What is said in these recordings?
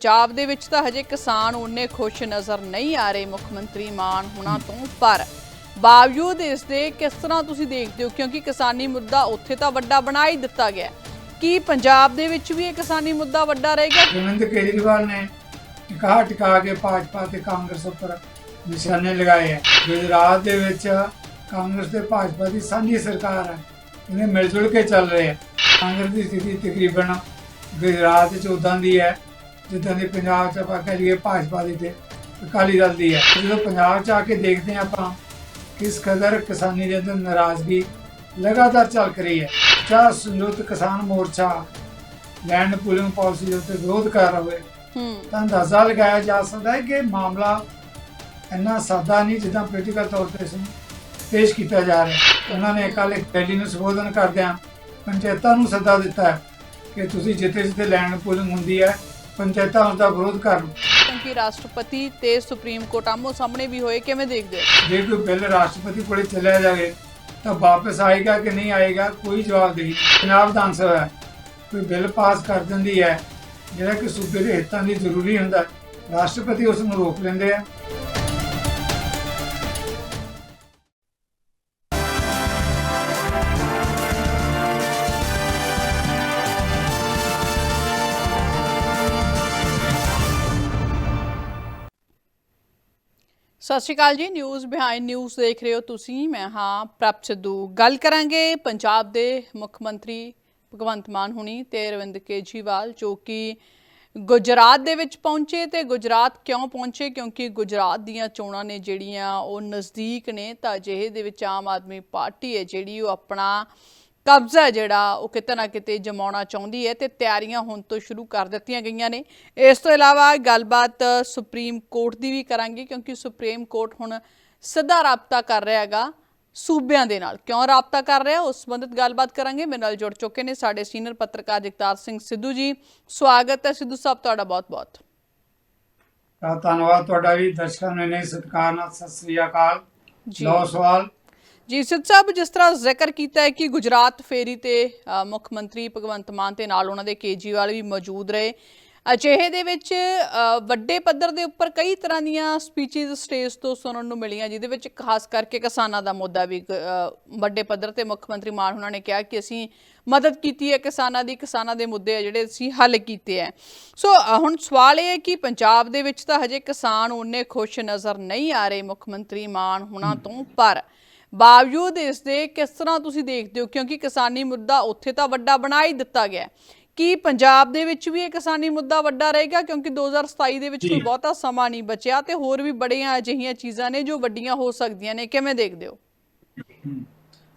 ਪੰਜਾਬ ਦੇ ਵਿੱਚ ਤਾਂ ਹਜੇ ਕਿਸਾਨ ਉਨੇ ਖੁਸ਼ ਨਜ਼ਰ ਨਹੀਂ ਆ ਰਹੇ, ਮੁੱਖ ਮੰਤਰੀ ਮਾਨ ਹੁਣਾਂ ਤੋਂ ਪਰ ਬਾਵਜੂਦ ਇਸ ਦੇ ਕਿਸ ਤਰ੍ਹਾਂ ਤੁਸੀਂ ਦੇਖਦੇ ਹੋ? ਕਿਉਂਕਿ ਕਿਸਾਨੀ ਮੁੱਦਾ ਉੱਥੇ ਤਾਂ ਵੱਡਾ ਬਣਾ ਹੀ ਦਿੱਤਾ ਗਿਆ ਕੀ ਪੰਜਾਬ ਦੇ ਵਿੱਚ ਵੀ ਇਹ ਕਿਸਾਨੀ ਮੁੱਦਾ ਵੱਡਾ ਰਹੇਗਾ ਅਰਵਿੰਦ ਕੇਜਰੀਵਾਲ ਨੇ ਟਿਕਾ ਟਿਕਾ ਕੇ ਭਾਜਪਾ ਤੇ ਕਾਂਗਰਸ ਉੱਪਰ ਨਿਸ਼ਾਨੇ ਲਗਾਏ ਹੈ ਗੁਜਰਾਤ ਦੇ ਵਿੱਚ ਕਾਂਗਰਸ ਤੇ ਭਾਜਪਾ ਦੀ ਸਾਂਝੀ ਸਰਕਾਰ ਹੈ ਇਹਨੇ ਮਿਲ ਜੁਲ ਕੇ ਚੱਲ ਰਹੇ ਹੈ ਕਾਂਗਰਸ ਦੀ ਸਥਿਤੀ ਤਕਰੀਬਨ ਗੁਜਰਾਤ ਚ ਉਦਾਂ ਦੀ ਹੈ। ਜਿੱਦਾਂ ਦੀ ਪੰਜਾਬ 'ਚ ਆਪਾਂ ਕਹਿ ਲਈਏ ਭਾਜਪਾ ਦੀ ਤੇ ਅਕਾਲੀ ਦਲ ਦੀ ਹੈ। ਜਦੋਂ ਪੰਜਾਬ 'ਚ ਆ ਕੇ ਦੇਖਦੇ ਹਾਂ ਆਪਾਂ ਕਿਸ ਕਦਰ ਕਿਸਾਨੀ ਦੇ ਅੰਦਰ ਨਾਰਾਜ਼ਗੀ ਲਗਾਤਾਰ ਚੱਲ ਰਹੀ ਹੈ। ਚਾਹ ਸੰਯੁਕਤ Kisan Morcha land pooling policy ਦੇ ਉੱਤੇ ਵਿਰੋਧ ਕਰ ਰਹੇ ਹੂੰ। ਤਾਂ ਅੰਦਾਜ਼ਾ ਲਗਾਇਆ ਜਾ ਸਕਦਾ ਹੈ ਕਿ ਮਾਮਲਾ ਇੰਨਾ ਸਾਦਾ ਨਹੀਂ ਜਿੱਦਾਂ ਪੋਲੀਟੀਕਲ ਤੌਰ ਤੇ ਇਸ ਨੂੰ ਪੇਸ਼ ਕੀਤਾ ਜਾ ਰਿਹਾ ਹੈ। ਉਹਨਾਂ ਨੇ ਕੱਲ ਇੱਕ ਰੈਲੀ ਨੂੰ ਸੰਬੋਧਨ ਕਰਦਿਆਂ ਪੰਚਾਇਤਾਂ ਨੂੰ ਸੱਦਾ ਦਿੱਤਾ ਹੈ ਕਿ ਤੁਸੀਂ ਜਿੱਥੇ ਜਿੱਥੇ ਲੈਂਡ ਪੂਲਿੰਗ ਹੁੰਦੀ ਹੈ ਪੰਚਾਇਤਾਂ ਦਾ ਵਿਰੋਧ ਕਰਨ। ਕਿਉਂਕਿ ਰਾਸ਼ਟਰਪਤੀ ਤੇ ਸੁਪਰੀਮ ਕੋਰਟ ਆਮੋ ਸਾਹਮਣੇ ਵੀ ਹੋਏ ਕਿਵੇਂ ਦੇਖਦੇ ਹੋ? ਜੇ ਕੋਈ ਬਿੱਲ ਰਾਸ਼ਟਰਪਤੀ ਕੋਲੇ ਚਲਿਆ ਜਾਵੇ ਤਾਂ ਵਾਪਸ ਆਏਗਾ ਕਿ ਨਹੀਂ ਆਏਗਾ ਕੋਈ ਜਵਾਬ ਨਹੀਂ। ਪੰਜਾਬ ਵਿਧਾਨ ਸਭਾ ਹੈ, ਕੋਈ ਬਿੱਲ ਪਾਸ ਕਰ ਦਿੰਦੀ ਹੈ ਜਿਹੜਾ ਕਿ ਸੂਬੇ ਦੇ ਹਿੱਤਾਂ ਲਈ ਜ਼ਰੂਰੀ ਹੁੰਦਾ ਰਾਸ਼ਟਰਪਤੀ ਉਸ ਨੂੰ ਰੋਕ ਲੈਂਦੇ ਆ। ਸਤਿ ਸ਼੍ਰੀ ਅਕਾਲ ਜੀ ਨਿਊਜ਼ ਬਿਹਾਈਂਡ ਨਿਊਜ਼ ਦੇਖ ਰਹੇ ਹੋ ਤੁਸੀਂ। ਮੈਂ ਹਾਂ ਪ੍ਰਭ ਸਿੱਧੂ। ਗੱਲ ਕਰਾਂਗੇ ਪੰਜਾਬ ਦੇ ਮੁੱਖ ਮੰਤਰੀ ਭਗਵੰਤ ਮਾਨ ਹੁਣੀ ਤੇ ਅਰਵਿੰਦ ਕੇਜਰੀਵਾਲ, ਜੋ ਕਿ ਗੁਜਰਾਤ ਦੇ ਵਿੱਚ ਪਹੁੰਚੇ ਤੇ ਗੁਜਰਾਤ ਕਿਉਂ ਪਹੁੰਚੇ? ਕਿਉਂਕਿ ਗੁਜਰਾਤ ਦੀਆਂ ਚੋਣਾਂ ਨੇ ਜਿਹੜੀਆਂ ਉਹ ਨਜ਼ਦੀਕ ਨੇ, ਤਾਂ ਅਜਿਹੇ ਦੇ ਵਿੱਚ ਆਮ ਆਦਮੀ ਪਾਰਟੀ ਹੈ ਜਿਹੜੀ ਉਹ ਆਪਣਾ ਕਬਜ਼ਾ ਜਿਹੜਾ ਉਹ ਕਿਤੇ ਨਾ ਕਿਤੇ ਜਮਾਉਣਾ ਚਾਹੁੰਦੀ ਹੈ ਤੇ ਤਿਆਰੀਆਂ ਹੁਣ ਤੋਂ ਸ਼ੁਰੂ ਕਰ ਦਿੱਤੀਆਂ ਗਈਆਂ ਨੇ। ਇਸ ਤੋਂ ਇਲਾਵਾ ਗੱਲਬਾਤ ਸੁਪਰੀਮ ਕੋਰਟ ਦੀ ਵੀ ਕਰਾਂਗੇ ਕਿਉਂਕਿ ਸੁਪਰੀਮ ਕੋਰਟ ਹੁਣ ਸਿੱਧਾ ਰਾਬਤਾ ਕਰ ਰਿਹਾ ਹੈਗਾ ਸੂਬਿਆਂ ਦੇ ਨਾਲ। ਕਿਉਂ ਰਾਬਤਾ ਕਰ ਰਿਹਾ? ਉਸ ਸੰਬੰਧਿਤ ਗੱਲਬਾਤ ਕਰਾਂਗੇ। ਮੇਰੇ ਨਾਲ ਜੁੜ ਚੁੱਕੇ ਨੇ ਸਾਡੇ ਸੀਨੀਅਰ ਪੱਤਰਕਾਰ ਜਗਤਾਰ ਸਿੰਘ ਸਿੱਧੂ ਜੀ। ਸਵਾਗਤ ਹੈ ਸਿੱਧੂ ਸਾਹਿਬ ਤੁਹਾਡਾ ਬਹੁਤ-ਬਹੁਤ। ਧੰਨਵਾਦ ਤੁਹਾਡਾ ਵੀ। ਦਰਸ਼ਕਾਂ ਨੂੰ ਸਤਿਕਾਰ ਨਾਲ ਸਤਿ ਸ੍ਰੀ ਅਕਾਲ। ਜੀ। ਲਓ ਸਵਾਲ। ਜੀ ਸਿੱਧ ਸਾਹਿਬ ਜਿਸ ਤਰ੍ਹਾਂ ਜ਼ਿਕਰ ਕੀਤਾ ਹੈ ਕਿ ਗੁਜਰਾਤ ਫੇਰੀ ਤੇ ਮੁੱਖ ਮੰਤਰੀ ਭਗਵੰਤ ਮਾਨ ਤੇ ਨਾਲ ਉਹਨਾਂ ਦੇ ਕੇਜਰੀਵਾਲ ਵੀ ਮੌਜੂਦ ਰਹੇ। ਅਜਿਹੇ ਦੇ ਵਿੱਚ ਵੱਡੇ ਪੱਧਰ ਦੇ ਉੱਪਰ ਕਈ ਤਰ੍ਹਾਂ ਦੀਆਂ ਸਪੀਚੀਜ਼ ਸਟੇਜ ਤੋਂ ਸੁਣਨ ਨੂੰ ਮਿਲੀਆਂ ਜਿਹਦੇ ਵਿੱਚ ਖਾਸ ਕਰਕੇ ਕਿਸਾਨਾਂ ਦਾ ਮੁੱਦਾ ਵੀ ਵੱਡੇ ਪੱਧਰ ਤੇ ਮੁੱਖ ਮੰਤਰੀ ਮਾਨ ਉਹਨਾਂ ਨੇ ਕਿਹਾ ਕਿ ਅਸੀਂ ਮਦਦ ਕੀਤੀ ਹੈ ਕਿਸਾਨਾਂ ਦੀ ਕਿਸਾਨਾਂ ਦੇ ਮੁੱਦੇ ਆ ਜਿਹੜੇ ਅਸੀਂ ਹੱਲ ਕੀਤੇ ਹੈ। ਸੋ ਹੁਣ ਸਵਾਲ ਇਹ ਹੈ ਕਿ ਪੰਜਾਬ ਦੇ ਵਿੱਚ ਤਾਂ ਹਜੇ ਕਿਸਾਨ ਉਨੇ ਖੁਸ਼ ਨਜ਼ਰ ਨਹੀਂ ਆ ਰਹੇ ਮੁੱਖ ਮੰਤਰੀ ਮਾਨ ਹੁਣਾਂ ਤੋਂ ਪਰ ਬਾਵਜੂਦ ਇਸ ਦੇ ਕਿਸ ਤਰ੍ਹਾਂ ਤੁਸੀਂ ਦੇਖਦੇ ਹੋ? ਕਿਉਂਕਿ ਕਿਸਾਨੀ ਮੁੱਦਾ ਉੱਥੇ ਤਾਂ ਵੱਡਾ ਬਣਾ ਹੀ ਦਿੱਤਾ ਗਿਆ। ਕੀ ਪੰਜਾਬ ਦੇ ਵਿੱਚ ਵੀ ਇਹ ਕਿਸਾਨੀ ਮੁੱਦਾ ਵੱਡਾ ਰਹੇਗਾ? ਕਿਉਂਕਿ 2027 ਦੇ ਵਿੱਚ ਕੋਈ। ਬਹੁਤਾ ਸਮਾਂ ਨਹੀਂ ਬਚਿਆ ਤੇ ਹੋਰ ਵੀ ਬੜੀਆਂ ਅਜਿਹੀਆਂ ਚੀਜ਼ਾਂ ਨੇ ਜੋ ਵੱਡੀਆਂ ਹੋ ਸਕਦੀਆਂ ਨੇ। ਕਿਵੇਂ ਦੇਖਦੇ ਹੋ?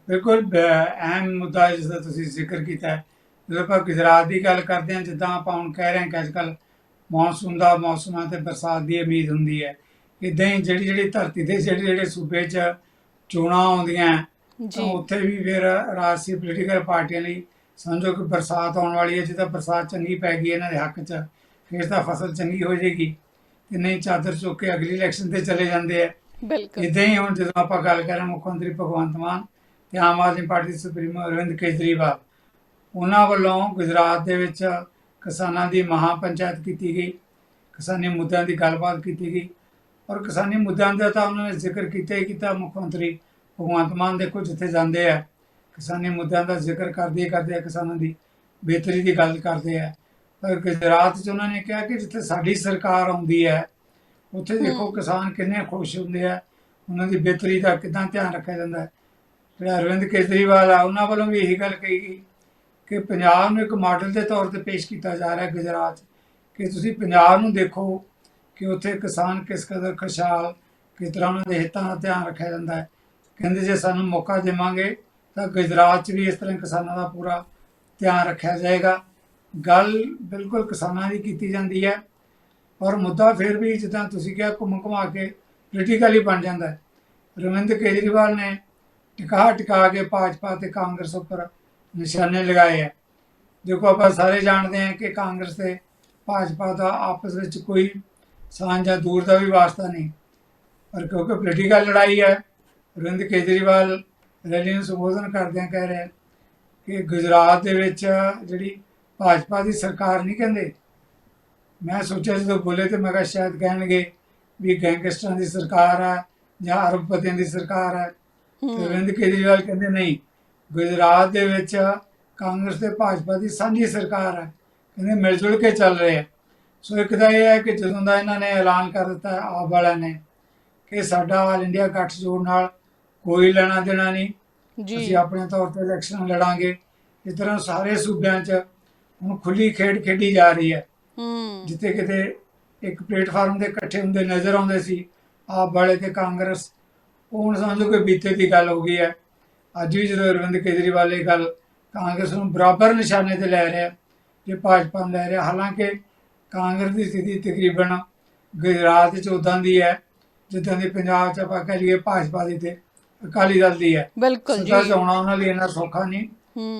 ਬਿਲਕੁਲ ਅਹਿਮ ਮੁੱਦਾ ਜਿਸ ਦਾ ਤੁਸੀਂ ਜ਼ਿਕਰ ਕੀਤਾ ਜਦੋਂ ਆਪਾਂ ਗੁਜਰਾਤ ਦੀ ਗੱਲ ਕਰਦੇ ਹਾਂ ਜਿੱਦਾਂ ਆਪਾਂ ਹੁਣ ਕਹਿ ਰਹੇ ਹਾਂ ਕਿ ਅੱਜਕੱਲ ਮੌਨਸੂਨ ਦਾ ਮੌਸਮ ਤੇ ਬਰਸਾਤ ਦੀ ਉਮੀਦ ਹੁੰਦੀ ਹੈ। ਇਦਾਂ ਹੀ ਜਿਹੜੀ ਜਿਹੜੀ ਧਰਤੀ ਦੇ ਜਿਹੜੇ ਜਿਹੜੇ ਸੂਬੇ 'ਚ ਚੋਣਾਂ ਆਉਂਦੀਆਂ ਤਾਂ ਜੀ। ਉੱਥੇ ਵੀ ਫਿਰ ਰਾਜਸੀ ਪੋਲੀਟੀਕਲ ਪਾਰਟੀਆਂ ਲਈ ਸਮਝੋ ਕਿ ਬਰਸਾਤ ਆਉਣ ਵਾਲੀ ਹੈ ਜੇ ਤਾਂ ਬਰਸਾਤ ਚੰਗੀ ਪੈ ਗਈ ਇਹਨਾਂ ਦੇ ਹੱਕ 'ਚ ਫਿਰ ਤਾਂ ਫਸਲ ਚੰਗੀ ਹੋ ਜਾਏਗੀ। ਤੇ ਨਹੀਂ ਚਾਦਰ ਚੁੱਕ ਕੇ ਅਗਲੀ ਇਲੈਕਸ਼ਨ ਤੇ ਚਲੇ ਜਾਂਦੇ ਆ। ਬਿਲਕੁਲ। ਇਦਾਂ ਹੀ ਹੁਣ ਜਦੋਂ ਆਪਾਂ ਗੱਲ ਕਰਾਂ ਮੁੱਖ ਮੰਤਰੀ ਭਗਵੰਤ ਮਾਨ ਤੇ ਆਮ ਆਦਮੀ ਪਾਰਟੀ ਦੇ ਸੁਪਰੀਮੋ ਅਰਵਿੰਦ ਕੇਜਰੀਵਾਲ ਉਹਨਾਂ ਵੱਲੋਂ ਗੁਜਰਾਤ ਦੇ ਵਿੱਚ ਕਿਸਾਨਾਂ ਦੀ ਮਹਾ ਪੰਚਾਇਤ ਕੀਤੀ ਗਈ ਕਿਸਾਨੀ ਮੁੱਦਿਆਂ ਦੀ ਗੱਲਬਾਤ ਕੀਤੀ ਗਈ। ਔਰ ਕਿਸਾਨੀ ਮੁੱਦਿਆਂ ਦਾ ਤਾਂ ਉਹਨਾਂ ਨੇ ਜ਼ਿਕਰ ਕੀਤਾ ਹੀ ਕੀਤਾ ਮੁੱਖ ਮੰਤਰੀ ਭਗਵੰਤ ਮਾਨ ਦੇਖੋ ਜਿੱਥੇ ਜਾਂਦੇ ਆ ਕਿਸਾਨੀ ਮੁੱਦਿਆਂ ਦਾ ਜ਼ਿਕਰ ਕਰਦੇ ਕਰਦੇ ਆ ਕਿਸਾਨਾਂ ਦੀ ਬਿਹਤਰੀ ਦੀ ਗੱਲ ਕਰਦੇ ਆ ਪਰ ਗੁਜਰਾਤ 'ਚ ਉਹਨਾਂ ਨੇ ਕਿਹਾ ਕਿ ਜਿੱਥੇ ਸਾਡੀ ਸਰਕਾਰ ਆਉਂਦੀ ਹੈ ਉੱਥੇ ਦੇਖੋ। ਕਿਸਾਨ ਕਿੰਨੇ ਖੁਸ਼ ਹੁੰਦੇ ਆ ਉਹਨਾਂ ਦੀ ਬਿਹਤਰੀ ਦਾ ਕਿਦਾਂ ਧਿਆਨ ਰੱਖਿਆ ਜਾਂਦਾ ਜਿਹੜਾ ਅਰਵਿੰਦ ਕੇਜਰੀਵਾਲ ਆ ਉਹਨਾਂ ਵੱਲੋਂ ਵੀ ਇਹੀ ਗੱਲ ਕਹੀ ਗਈ ਕਿ ਪੰਜਾਬ ਨੂੰ ਇੱਕ ਮਾਡਲ ਦੇ ਤੌਰ ਤੇ ਪੇਸ਼ ਕੀਤਾ ਜਾ ਰਿਹਾ ਗੁਜਰਾਤ ਕਿ ਤੁਸੀਂ ਪੰਜਾਬ ਨੂੰ ਦੇਖੋ ਕਿ ਉੱਥੇ ਕਿਸਾਨ ਕਿਸ ਕਦਰ ਖੁਸ਼ਹਾਲ ਕਿਸ ਤਰ੍ਹਾਂ ਉਹਨਾਂ ਦੇ ਹਿੱਤਾਂ ਦਾ ਧਿਆਨ ਰੱਖਿਆ ਜਾਂਦਾ ਹੈ। ਕਹਿੰਦੇ ਜੇ ਸਾਨੂੰ ਮੌਕਾ ਦੇਵਾਂਗੇ ਤਾਂ ਗੁਜਰਾਤ 'ਚ ਵੀ ਇਸ ਤਰ੍ਹਾਂ ਕਿਸਾਨਾਂ ਦਾ ਪੂਰਾ ਧਿਆਨ ਰੱਖਿਆ ਜਾਏਗਾ। ਗੱਲ ਬਿਲਕੁਲ ਕਿਸਾਨਾਂ ਦੀ ਕੀਤੀ ਜਾਂਦੀ ਹੈ। ਔਰ ਮੁੱਦਾ ਫਿਰ ਵੀ ਜਿੱਦਾਂ ਤੁਸੀਂ ਕਿਹਾ ਘੁੰਮ ਘੁਮਾ ਕੇ ਪੋਲੀਟੀਕਲੀ ਬਣ ਜਾਂਦਾ ਹੈ। ਰਵਿੰਦਰ ਕੇਜਰੀਵਾਲ ਨੇ ਟਿਕਾ ਟਿਕਾ ਕੇ ਭਾਜਪਾ ਤੇ ਕਾਂਗਰਸ ਉੱਪਰ ਨਿਸ਼ਾਨੇ ਲਗਾਏ ਹੈ। ਦੇਖੋ ਆਪਾਂ ਸਾਰੇ ਜਾਣਦੇ ਹਾਂ ਕਿ ਕਾਂਗਰਸ ਤੇ ਭਾਜਪਾ ਦਾ ਆਪਸ ਵਿੱਚ ਕੋਈ ਸਾਂਝਾ ਦੂਰ ਦਾ ਵੀ ਵਾਸਤਾ ਨਹੀਂ। ਪਰ ਕਿਉਂਕਿ ਪੋਲੀਟੀਕਲ ਲੜਾਈ ਹੈ ਰਵਿੰਦਰ ਕੇਜਰੀਵਾਲ ਰੈਲੀ ਨੂੰ ਸੰਬੋਧਨ ਕਰਦਿਆਂ ਕਹਿ ਰਿਹਾ ਕਿ ਗੁਜਰਾਤ ਦੇ ਵਿੱਚ ਜਿਹੜੀ ਭਾਜਪਾ ਦੀ ਸਰਕਾਰ ਨਹੀਂ ਕਹਿੰਦੇ। ਮੈਂ ਸੋਚਿਆ ਜਦੋਂ ਬੋਲੇ ਤੇ ਮੈਂ ਕਿਹਾ ਸ਼ਾਇਦ ਕਹਿਣਗੇ ਵੀ ਗੈਂਗਸਟਰਾਂ ਦੀ ਸਰਕਾਰ ਹੈ ਜਾਂ ਅਰਬਪਤੀਆਂ ਦੀ ਸਰਕਾਰ ਹੂੰ। ਅਰਵਿੰਦ ਕੇਜਰੀਵਾਲ ਕਹਿੰਦੇ ਨਹੀਂ ਗੁਜਰਾਤ ਦੇ ਵਿੱਚ ਕਾਂਗਰਸ ਤੇ ਭਾਜਪਾ ਦੀ ਸਾਂਝੀ ਸਰਕਾਰ ਹੈ। ਕਹਿੰਦੇ ਮਿਲ ਜੁਲ ਕੇ ਚੱਲ ਰਹੇ। ਆ ਸੋ ਇੱਕ ਤਾਂ ਇਹ ਹੈ ਕਿ ਜਦੋਂ ਦਾ ਇਹਨਾਂ ਨੇ ਐਲਾਨ ਕਰ ਦਿੱਤਾ ਆਪ ਵਾਲਿਆਂ ਨੇ ਕਿ ਸਾਡਾ ਆਲ ਇੰਡੀਆ ਗੱਠਜੋੜ ਨਾਲ ਕੋਈ ਲੈਣਾ ਦੇਣਾ ਨਹੀਂ। ਜੀ। ਅਸੀਂ ਆਪਣੇ ਤੌਰ ਤੇ ਇਲੈਕਸ਼ਨ ਲੜਾਂਗੇ। ਇਸ ਤਰ੍ਹਾਂ ਸਾਰੇ ਸੂਬਿਆਂ 'ਚ ਹੁਣ ਖੁੱਲੀ ਖੇਡ ਖੇਡੀ ਜਾ ਰਹੀ ਹੈ। ਹੂੰ। ਜਿੱਥੇ ਕਿਤੇ ਇੱਕ ਪਲੇਟਫਾਰਮ ਦੇ ਇਕੱਠੇ ਹੁੰਦੇ ਨਜ਼ਰ ਆਉਂਦੇ ਸੀ ਆਪ ਵਾਲੇ ਤੇ ਕਾਂਗਰਸ ਉਹ ਹੁਣ ਸਮਝੋ ਕਿ ਬੀਤੇ ਦੀ ਗੱਲ ਹੋ ਗਈ ਹੈ। ਅੱਜ ਵੀ ਜਦੋਂ ਅਰਵਿੰਦ ਕੇਜਰੀਵਾਲ ਇਹ ਗੱਲ ਕਾਂਗਰਸ ਨੂੰ ਬਰਾਬਰ ਨਿਸ਼ਾਨੇ ਤੇ ਲੈ ਰਿਹਾ ਜੇ ਭਾਜਪਾ ਨੂੰ ਲੈ ਰਿਹਾ ਹਾਲਾਂਕਿ ਕਾਂਗਰਸ ਦੀ ਸਥਿਤੀ ਤਕਰੀਬਨ ਗੁਜਰਾਤ 'ਚ ਉਦਾਂ ਦੀ ਹੈ ਜਿੱਦਾਂ ਦੀ ਪੰਜਾਬ 'ਚ ਆਪਾਂ ਕਹਿ ਲਈਏ ਭਾਜਪਾ ਦੀ ਤੇ ਅਕਾਲੀ ਦਲ ਦੀ ਹੈ। ਬਿਲਕੁਲ ਸੱਤਾ ਜੀ। ਆਉਣਾ ਉਹਨਾਂ ਲਈ ਇੰਨਾ ਸੌਖਾ ਨਹੀਂ।